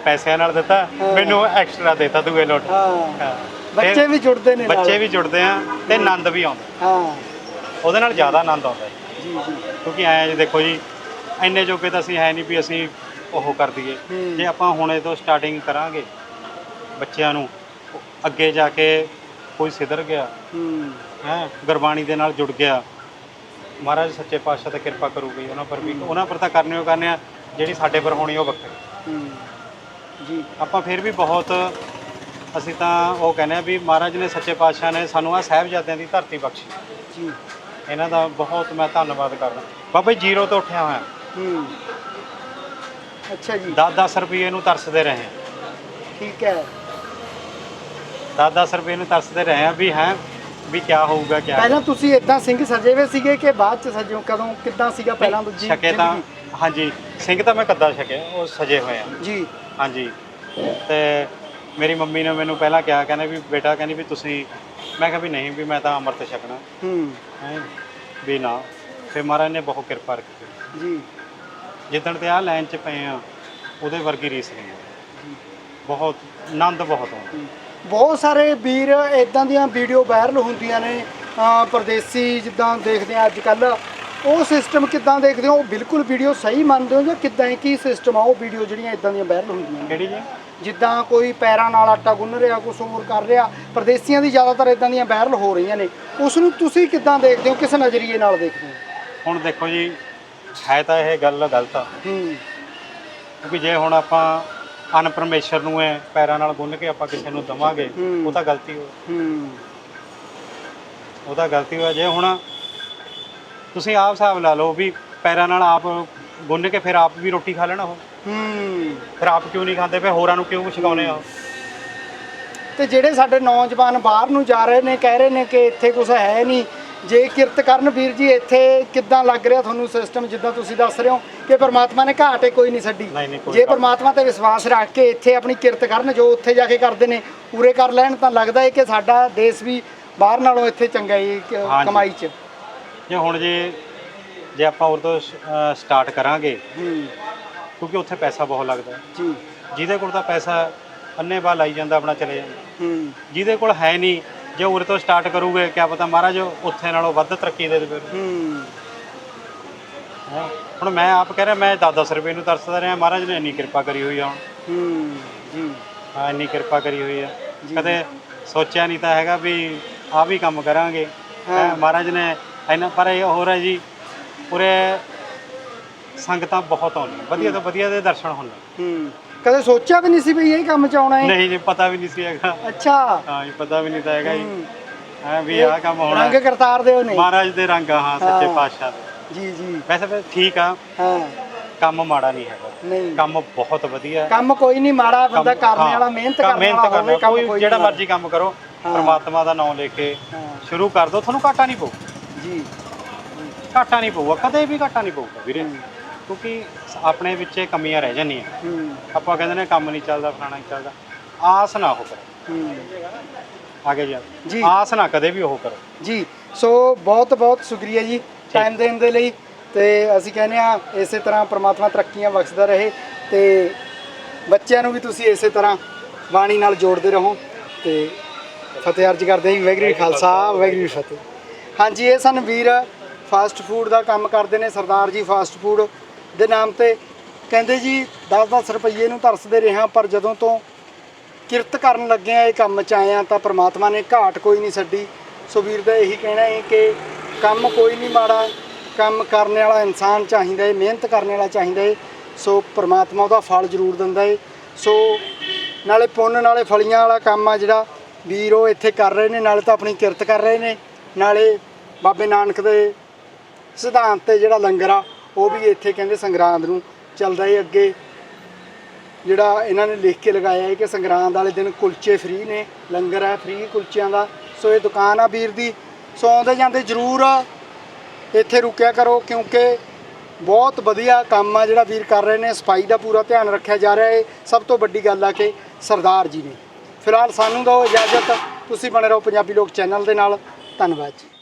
ਪੈਸਿਆਂ ਨਾਲ ਦਿੱਤਾ। ਮੈਨੂੰ ਐਕਸਟਰਾ ਦਿੱਤਾ ਦੂਏ ਲੋਟ। ਹਾਂ। ਬੱਚੇ ਵੀ ਜੁੜਦੇ ਨੇ। ਬੱਚੇ ਵੀ ਜੁੜਦੇ ਆ ਤੇ ਆਨੰਦ ਵੀ ਆਉਂਦਾ। ਹਾਂ। ਉਹਦੇ ਨਾਲ ਜ਼ਿਆਦਾ ਆਨੰਦ ਆਉਂਦਾ। ਹੈ ਜੀ ਜੀ। ਕਿਉਂਕਿ ਐਂ ਜੀ ਦੇਖੋ ਜੀ ਇੰਨੇ ਜੋਗੇ ਤਾਂ ਅਸੀਂ ਹੈ ਨਹੀਂ ਵੀ ਅਸੀਂ ਉਹ ਕਰ ਦਈਏ। ਜੇ ਆਪਾਂ ਹੁਣੇ ਤੋਂ ਸਟਾਰਟਿੰਗ ਕਰਾਂਗੇ ਬੱਚਿਆਂ ਨੂੰ ਅੱਗੇ ਜਾ ਕੇ ਕੋਈ ਸਿਧਰ ਗਿਆ ਹੈ ਗੁਰਬਾਣੀ ਦੇ ਨਾਲ ਜੁੜ ਗਿਆ ਮਹਾਰਾਜ ਸੱਚੇ ਪਾਤਸ਼ਾਹ ਤੇ ਕਿਰਪਾ ਕਰੂਗੀ ਉਹਨਾਂ ਪਰ ਵੀ ਉਹਨਾਂ ਪਰ ਤਾਂ ਕਰਨੇ ਉਹ ਕਰਨੇ ਆ ਜਿਹੜੀ ਸਾਡੇ ਪਰ ਹੋਣੀ ਉਹ ਵੱਖਰੀ। ਹੂੰ ਜੀ। ਆਪਾਂ ਫਿਰ ਵੀ ਬਹੁਤ ਅਸੀਂ ਤਾਂ ਉਹ ਕਹਿੰਦੇ ਆ ਵੀ ਮਹਾਰਾਜ ਨੇ ਸੱਚੇ ਪਾਤਸ਼ਾਹ ਨੇ ਸਾਨੂੰ ਆ ਸਾਹਿਬਜ਼ਾਦਿਆਂ ਦੀ ਧਰਤੀ ਬਖਸ਼ੀ। ਜੀ। ਇਹਨਾਂ ਦਾ ਬਹੁਤ ਮੈਂ ਧੰਨਵਾਦ ਕਰਦਾ। ਬਾਬਾ ਜੀ ਜ਼ੀਰੋ ਤੋਂ ਉੱਠਿਆ ਹੋਇਆ। ਹੂੰ। ਅੱਛਾ ਜੀ। 10-10 ਰੁਪਏ ਨੂੰ ਤਰਸਦੇ ਰਹੇ ਹਾਂ। ਠੀਕ ਹੈ। 10-10 ਰੁਪਏ ਨੂੰ ਤਰਸਦੇ ਰਹੇ ਆ ਵੀ ਹੈ ਵੀ ਕੀ ਹੋਊਗਾ ਕੀ ਪਹਿਲਾਂ ਤੁਸੀਂ ਇਦਾਂ ਸਿੰਘ ਸਜੇ ਹੋਏ ਸੀਗੇ ਕਿ ਬਾਅਦ ਚ ਸਜੇ ਹੋ? ਕਦੋਂ ਕਿੱਦਾਂ ਸੀਗਾ ਪਹਿਲਾਂ ਤੋਂ ਜੀ ਛਕੇ ਤਾਂ? ਹਾਂਜੀ ਸਿੰਘ ਤਾਂ ਮੈਂ ਕੱਦਾ ਛਕੇ ਉਹ ਸਜੇ ਹੋਏ ਆ। ਜੀ। ਹਾਂਜੀ। ਤੇ ਮੇਰੀ ਮੰਮੀ ਨੇ ਮੈਨੂੰ ਪਹਿਲਾਂ ਕਿਹਾ ਕਹਿੰਦੇ ਵੀ ਬੇਟਾ ਕਹਿੰਦੀ ਵੀ ਤੁਸੀਂ ਮੈਂ ਕਿਹਾ ਵੀ ਨਹੀਂ ਵੀ ਮੈਂ ਤਾਂ ਅੰਮ੍ਰਿਤ ਛਕਣਾ। ਹੂੰ। ਹੈ ਵੀ ਨਾ। ਫਿਰ ਮਹਾਰਾਜ ਨੇ ਬਹੁਤ ਕਿਰਪਾ ਰੱਖੀ। ਜੀ। ਜਿੱਦਣ ਤੇ ਆ ਲਾਈਨ 'ਚ ਪਏ ਆ ਉਹਦੇ ਵਰਗੀ ਰੀਸ ਨਹੀਂ ਹੈ। ਬਹੁਤ ਆਨੰਦ ਬਹੁਤ ਆਉਂਦਾ। ਬਹੁਤ ਸਾਰੇ ਵੀਰ ਇਦਾਂ ਦੀਆਂ ਵੀਡੀਓ ਵਾਇਰਲ ਹੁੰਦੀਆਂ ਨੇ ਪਰਦੇਸੀ ਜਿੱਦਾਂ ਦੇਖਦੇ ਆ ਅੱਜ ਕੱਲ ਉਹ ਸਿਸਟਮ ਕਿੱਦਾਂ ਦੇਖਦੇ ਹੋ? ਉਹ ਬਿਲਕੁਲ ਵੀਡੀਓ ਸਹੀ ਮੰਨਦੇ ਹੋ ਜਾਂ ਕਿੱਦਾਂ ਕੀ ਸਿਸਟਮ ਆ? ਉਹ ਵੀਡੀਓ ਜਿਹੜੀਆਂ ਇਦਾਂ ਦੀਆਂ ਵਾਇਰਲ ਹੁੰਦੀਆਂ ਨੇ। ਕਿਹੜੀ ਜੀ? ਜਿੱਦਾਂ ਕੋਈ ਪੈਰਾਂ ਨਾਲ ਆਟਾ ਗੁੰਨ ਰਿਹਾ ਕੁਛ ਹੋਰ ਕਰ ਰਿਹਾ ਪਰਦੇਸੀਆਂ ਦੀ ਜ਼ਿਆਦਾਤਰ ਇਦਾਂ ਦੀਆਂ ਵਾਇਰਲ ਹੋ ਰਹੀਆਂ ਨੇ। ਉਸ ਨੂੰ ਤੁਸੀਂ ਕਿੱਦਾਂ ਦੇਖਦੇ ਹੋ? ਕਿਸ ਨਜ਼ਰੀਏ ਨਾਲ ਦੇਖਦੇ ਹੋ? ਹੁਣ ਦੇਖੋ ਜੀ ਹੈ ਤਾਂ ਇਹ ਗੱਲ ਗਲਤ ਆ। ਹੂੰ। ਕਿਉਂਕਿ ਜੇ ਹੁਣ ਆਪਾਂ ਅਨਪਰਮੇਸ਼ਰ ਨੂੰ ਹੈ ਪੈਰਾਂ ਨਾਲ ਗੁੰਨ ਕੇ ਆਪਾਂ ਕਿਸੇ ਨੂੰ ਦਵਾਂਗੇ ਹੂੰ। ਉਹ ਤਾਂ ਗਲਤੀ ਹੋ ਹੂੰ। ਉਹ ਤਾਂ ਗਲਤੀ ਹੋਇਆ ਜੇ ਹੁਣ ਤੁਸੀਂ ਆਪ ਹਿਸਾਬ ਲਾ ਲਓ ਵੀ ਪੈਰਾਂ ਨਾਲ ਆਪ ਗੁੰਨ ਕੇ ਫਿਰ ਆਪ ਵੀ ਰੋਟੀ ਖਾ ਲੈਣਾ ਉਹ। ਹੂੰ। ਫਿਰ ਆਪ ਕਿਉਂ ਨਹੀਂ ਖਾਂਦੇ? ਫਿਰ ਹੋਰਾਂ ਨੂੰ ਕਿਉਂ ਛਕਾਉਨੇ ਆ ਤੇ ਜਿਹੜੇ ਸਾਡੇ ਨੌਜਵਾਨ ਬਾਹਰ ਨੂੰ ਜਾ ਰਹੇ ਨੇ ਕਹਿ ਰਹੇ ਨੇ ਕਿ ਇੱਥੇ ਕੁਝ ਹੈ ਨਹੀਂ। ਜੇ ਕਿਰਤ ਕਰਨ ਵੀਰ ਜੀ ਇੱਥੇ ਕਿੱਦਾਂ ਲੱਗ ਰਿਹਾ ਤੁਹਾਨੂੰ ਸਿਸਟਮ ਜਿੱਦਾਂ ਤੁਸੀਂ ਦੱਸ ਰਹੇ ਹੋ ਕਿ ਪ੍ਰਮਾਤਮਾ ਨੇ ਘਾਟੇ ਕੋਈ ਨਹੀਂ ਛੱਡੀ? ਨਹੀਂ, ਨਹੀਂ, ਕੋਈ ਜੇ ਘਾਟ ਪ੍ਰਮਾਤਮਾ ਤੇ ਵਿਸ਼ਵਾਸ ਰੱਖ ਕੇ ਇੱਥੇ ਆਪਣੀ ਕਿਰਤ ਕਰਨ ਜੋ ਉੱਥੇ ਜਾ ਕੇ ਕਰਦੇ ਨੇ ਪੂਰੇ ਕਰ ਲੈਣ ਤਾਂ ਲੱਗਦਾ ਹੈ ਕਿ ਸਾਡਾ ਦੇਸ਼ ਵੀ ਬਾਹਰ ਨਾਲੋਂ ਇੱਥੇ ਚੰਗਾ ਹੈ ਕ- ਹਾਂਜੀ। ਕਮਾਈ 'ਚ। ਜੇ ਹੁਣ ਜੇ ਜੇ ਆਪਾਂ ਉਰ ਤੋਂ ਸਟਾਰਟ ਕਰਾਂਗੇ ਹੂੰ। ਕਿਉਂਕਿ ਉੱਥੇ ਪੈਸਾ ਬਹੁਤ ਲੱਗਦਾ ਹੈ। ਜੀ। ਜਿਹਦੇ ਕੋਲ ਤਾਂ ਪੈਸਾ ਅੰਨੇ ਬਾਹ ਲਾਈ ਜਾਂਦਾ ਆਪਣਾ ਚਲੇ ਜਾਂਦਾ। ਹੂੰ। ਜਿਹਦੇ ਕੋਲ ਹੈ ਨਹੀਂ ਜੇ ਉਰੇ ਤੋਂ ਸਟਾਰਟ ਕਰੂਗੇ ਕਿਆ ਪਤਾ ਮਹਾਰਾਜ ਉੱਥੇ ਨਾਲੋਂ ਵੱਧ ਤਰੱਕੀ ਦੇ ਦੇਵੇ ਹੂੰ। ਹੈਂ। ਹੁਣ ਮੈਂ ਆਪ ਕਹਿ ਰਿਹਾ ਮੈਂ 10-10 ਰੁਪਏ ਨੂੰ ਤਰਸਦਾ ਰਿਹਾ ਮਹਾਰਾਜ ਨੇ ਇੰਨੀ ਕਿਰਪਾ ਕਰੀ ਹੋਈ ਆ ਹੁਣ। ਹੂੰ ਜੀ ਹਾਂ ਇੰਨੀ ਕਿਰਪਾ ਕਰੀ ਹੋਈ ਆ। ਕਦੇ ਸੋਚਿਆ ਨਹੀਂ ਤਾਂ ਹੈਗਾ ਵੀ ਆ ਵੀ ਕੰਮ ਕਰਾਂਗੇ। ਹੈਂ, ਮਹਾਰਾਜ ਨੇ ਇੰਨਾ ਪਰ ਇਹ ਹੋਰ ਹੈ ਜੀ ਉਰੇ ਸੰਗਤਾਂ ਬਹੁਤ ਆਉਂਦੀਆਂ। ਵਧੀਆ ਤੋਂ ਵਧੀਆ ਦੇ ਦਰਸ਼ਨ ਹੁੰਦੇ। ਹੂੰ। ਕਦੇ ਸੋਚਿਆ ਵੀ ਨਹੀਂ ਸੀ ਵੀ ਇਹ ਕੰਮ 'ਚ ਆਉਣਾ ਹੈ? ਨਹੀਂ ਜੀ ਪਤਾ ਵੀ ਨਹੀਂ ਸੀ ਹੈਗਾ। ਅੱਛਾ। ਹਾਂ ਜੀ ਪਤਾ ਵੀ ਨਹੀਂ ਤਾਂ ਹੈਗਾ ਜੀ। ਹੂੰ। ਵੀ ਆਹ ਕੰਮ ਹੋਣਾ। ਰੰਗ ਕਰਤਾਰ ਦੇ ਹੋ ਮਹਾਰਾਜ ਦੇ ਰੰਗ ਆ, ਹਾਂ ਸੱਚੇ ਹਾਂ। ਪਾਤਸ਼ਾਹ ਦੇ। ਜੀ ਜੀ। ਵੈਸੇ ਫਿਰ ਠੀਕ ਆ। ਹਾਂ। ਕੰਮ ਮਾੜਾ ਨਹੀਂ ਹੈਗਾ। ਨਹੀਂ। ਕੰਮ ਬਹੁਤ ਵਧੀਆ। ਹੈ। ਕੰਮ ਕੋਈ ਨਹੀਂ ਮਾੜਾ ਬੰਦਾ ਕੰਮ- ਕਰਨ ਹਾਂ, ਵਾਲਾ ਮਿਹਨਤ ਕੰਮ- ਕਰਨ ਮਿਹਨਤ ਵਾਲਾ ਕਰਨਾ। ਹੋਵੇ ਕੰਮ ਕੋਈ ਕੋਈ ਜਿਹੜਾ ਨਹੀਂ। ਮਰਜ਼ੀ ਕੰਮ ਕਰੋ। ਹਾਂ। ਪਰਮਾਤਮਾ ਦਾ ਨਾਮ ਲੈ ਕੇ ਹਾਂ, ਸ਼ੁਰੂ ਕਰ ਦਿਓ। ਤੁਹਾਨੂੰ ਘਾਟਾ ਨਹੀਂ ਪਊ। ਜੀ। ਘਾਟਾ ਨਹੀਂ ਪਊਗਾ। ਕਦੇ ਵੀ ਘਾਟਾ ਨਹੀਂ ਪਊਗਾ ਵੀਰੇ। ਕਿਉਂਕਿ ਆਪਣੇ ਵਿੱਚ ਇਹ ਕਮੀਆਂ ਰਹਿ ਜਾਂਦੀਆਂ। ਹੂੰ। ਆਪਾਂ ਕਹਿੰਦੇ ਨੇ ਕੰਮ ਨਹੀਂ ਚੱਲਦਾ ਫਲਾਣਾ ਨਹੀਂ ਚੱਲਦਾ। ਆਸ ਨਾ ਹੋ ਕਰੋ। ਹੂੰ। ਆਗੇ ਜਾ। ਜੀ। ਆਸ ਨਾ ਕਦੇ ਵੀ ਉਹ ਕਰੋ। ਜੀ ਸੋ ਬਹੁਤ ਬਹੁਤ ਸ਼ੁਕਰੀਆ ਜੀ ਟਾਈਮ ਦੇਣ ਦੇ ਲਈ ਤੇ ਅਸੀਂ ਕਹਿੰਦੇ ਆ ਇਸੇ ਤਰ੍ਹਾਂ ਪ੍ਰਮਾਤਮਾ ਤਰੱਕੀਆਂ ਬਖਸ਼ਦਾ ਰਹੇ ਤੇ ਬੱਚਿਆਂ ਨੂੰ ਵੀ ਤੁਸੀਂ ਇਸੇ ਤਰ੍ਹਾਂ ਬਾਣੀ ਨਾਲ ਜੋੜਦੇ ਰਹੋ ਤੇ ਫਤਿਹ ਅਰਜ ਕਰਦੇ ਹਾਂ ਜੀ ਵਾਹਿਗੁਰੂ ਜੀ ਕਾ ਖਾਲਸਾ ਵਾਹਿਗੁਰੂ ਜੀ ਫਤਿਹ। ਹਾਂਜੀ ਇਹ ਸਨ ਵੀਰ ਫਾਸਟ ਫੂਡ ਦਾ ਕੰਮ ਕਰਦੇ ਨੇ ਸਰਦਾਰ ਜੀ ਫਾਸਟ ਫੂਡ ਦੇ ਨਾਮ ਤੇ ਕਹਿੰਦੇ ਜੀ 10-10 ਰੁਪਏ ਨੂੰ ਤਰਸਦੇ ਰਿਹਾ ਪਰ ਜਦੋਂ ਤੋਂ ਕਿਰਤ ਕਰਨ ਲੱਗੇ ਆ ਇਹ ਕੰਮ ਚ ਆਏ ਆ ਤਾਂ ਪ੍ਰਮਾਤਮਾ ਨੇ ਘਾਟ ਕੋਈ ਨਹੀਂ ਛੱਡੀ। ਸੋ ਵੀਰ ਦਾ ਇਹੀ ਕਹਿਣਾ ਹੈ ਕਿ ਕੰਮ ਕੋਈ ਨਹੀਂ ਮਾੜਾ, ਕੰਮ ਕਰਨ ਵਾਲਾ ਇਨਸਾਨ ਚਾਹੀਦਾ ਹੈ, ਮਿਹਨਤ ਕਰਨ ਵਾਲਾ ਚਾਹੀਦਾ ਹੈ। ਸੋ ਪ੍ਰਮਾਤਮਾ ਉਹਦਾ ਫਲ ਜ਼ਰੂਰ ਦਿੰਦਾ ਹੈ। ਸੋ ਨਾਲੇ ਪੁੰਨ, ਨਾਲੇ ਫਲੀਆਂ ਵਾਲਾ ਕੰਮ ਆ ਜਿਹੜਾ ਵੀਰ ਉਹ ਇੱਥੇ ਕਰ ਰਹੇ ਨੇ, ਨਾਲੇ ਤਾਂ ਆਪਣੀ ਕਿਰਤ ਕਰ ਰਹੇ ਨੇ। ਨਾਲੇ ਬਾਬੇ ਨਾਨਕ ਦੇ ਸਿਧਾਂਤ ਤੇ ਜਿਹੜਾ ਲੰਗਰ ਆ ਉਹ ਵੀ ਇੱਥੇ ਕਹਿੰਦੇ ਸੰਗਰਾਂਦ ਨੂੰ ਚੱਲਦਾ ਹੈ ਅੱਗੇ। ਜਿਹੜਾ ਇਹਨਾਂ ਨੇ ਲਿਖ ਕੇ ਲਗਾਇਆ ਹੈ ਕਿ ਸੰਗਰਾਂਦ ਵਾਲੇ ਦਿਨ ਕੁਲਚੇ ਫ੍ਰੀ ਨੇ, ਲੰਗਰ ਹੈ ਫ੍ਰੀ ਕੁਲਚਿਆਂ ਦਾ। ਸੋ ਇਹ ਦੁਕਾਨ ਆ ਵੀਰ ਦੀ। ਸੋ ਆਉਂਦੇ ਜਾਂਦੇ ਜ਼ਰੂਰ ਇੱਥੇ ਰੁਕਿਆ ਕਰੋ ਕਿਉਂਕਿ ਬਹੁਤ ਵਧੀਆ ਕੰਮ ਆ ਜਿਹੜਾ ਵੀਰ ਕਰ ਰਹੇ ਨੇ। ਸਫ਼ਾਈ ਦਾ ਪੂਰਾ ਧਿਆਨ ਰੱਖਿਆ ਜਾ ਰਿਹਾ ਹੈ ਸਭ ਤੋਂ ਵੱਡੀ ਗੱਲ ਆ ਕਿ ਸਰਦਾਰ ਜੀ ਨੇ। ਫਿਲਹਾਲ ਸਾਨੂੰ ਦਿਓ ਇਜਾਜ਼ਤ। ਤੁਸੀਂ ਬਣੇ ਰਹੋ ਪੰਜਾਬੀ ਲੋਕ ਚੈਨਲ ਦੇ ਨਾਲ। ਧੰਨਵਾਦ ਜੀ।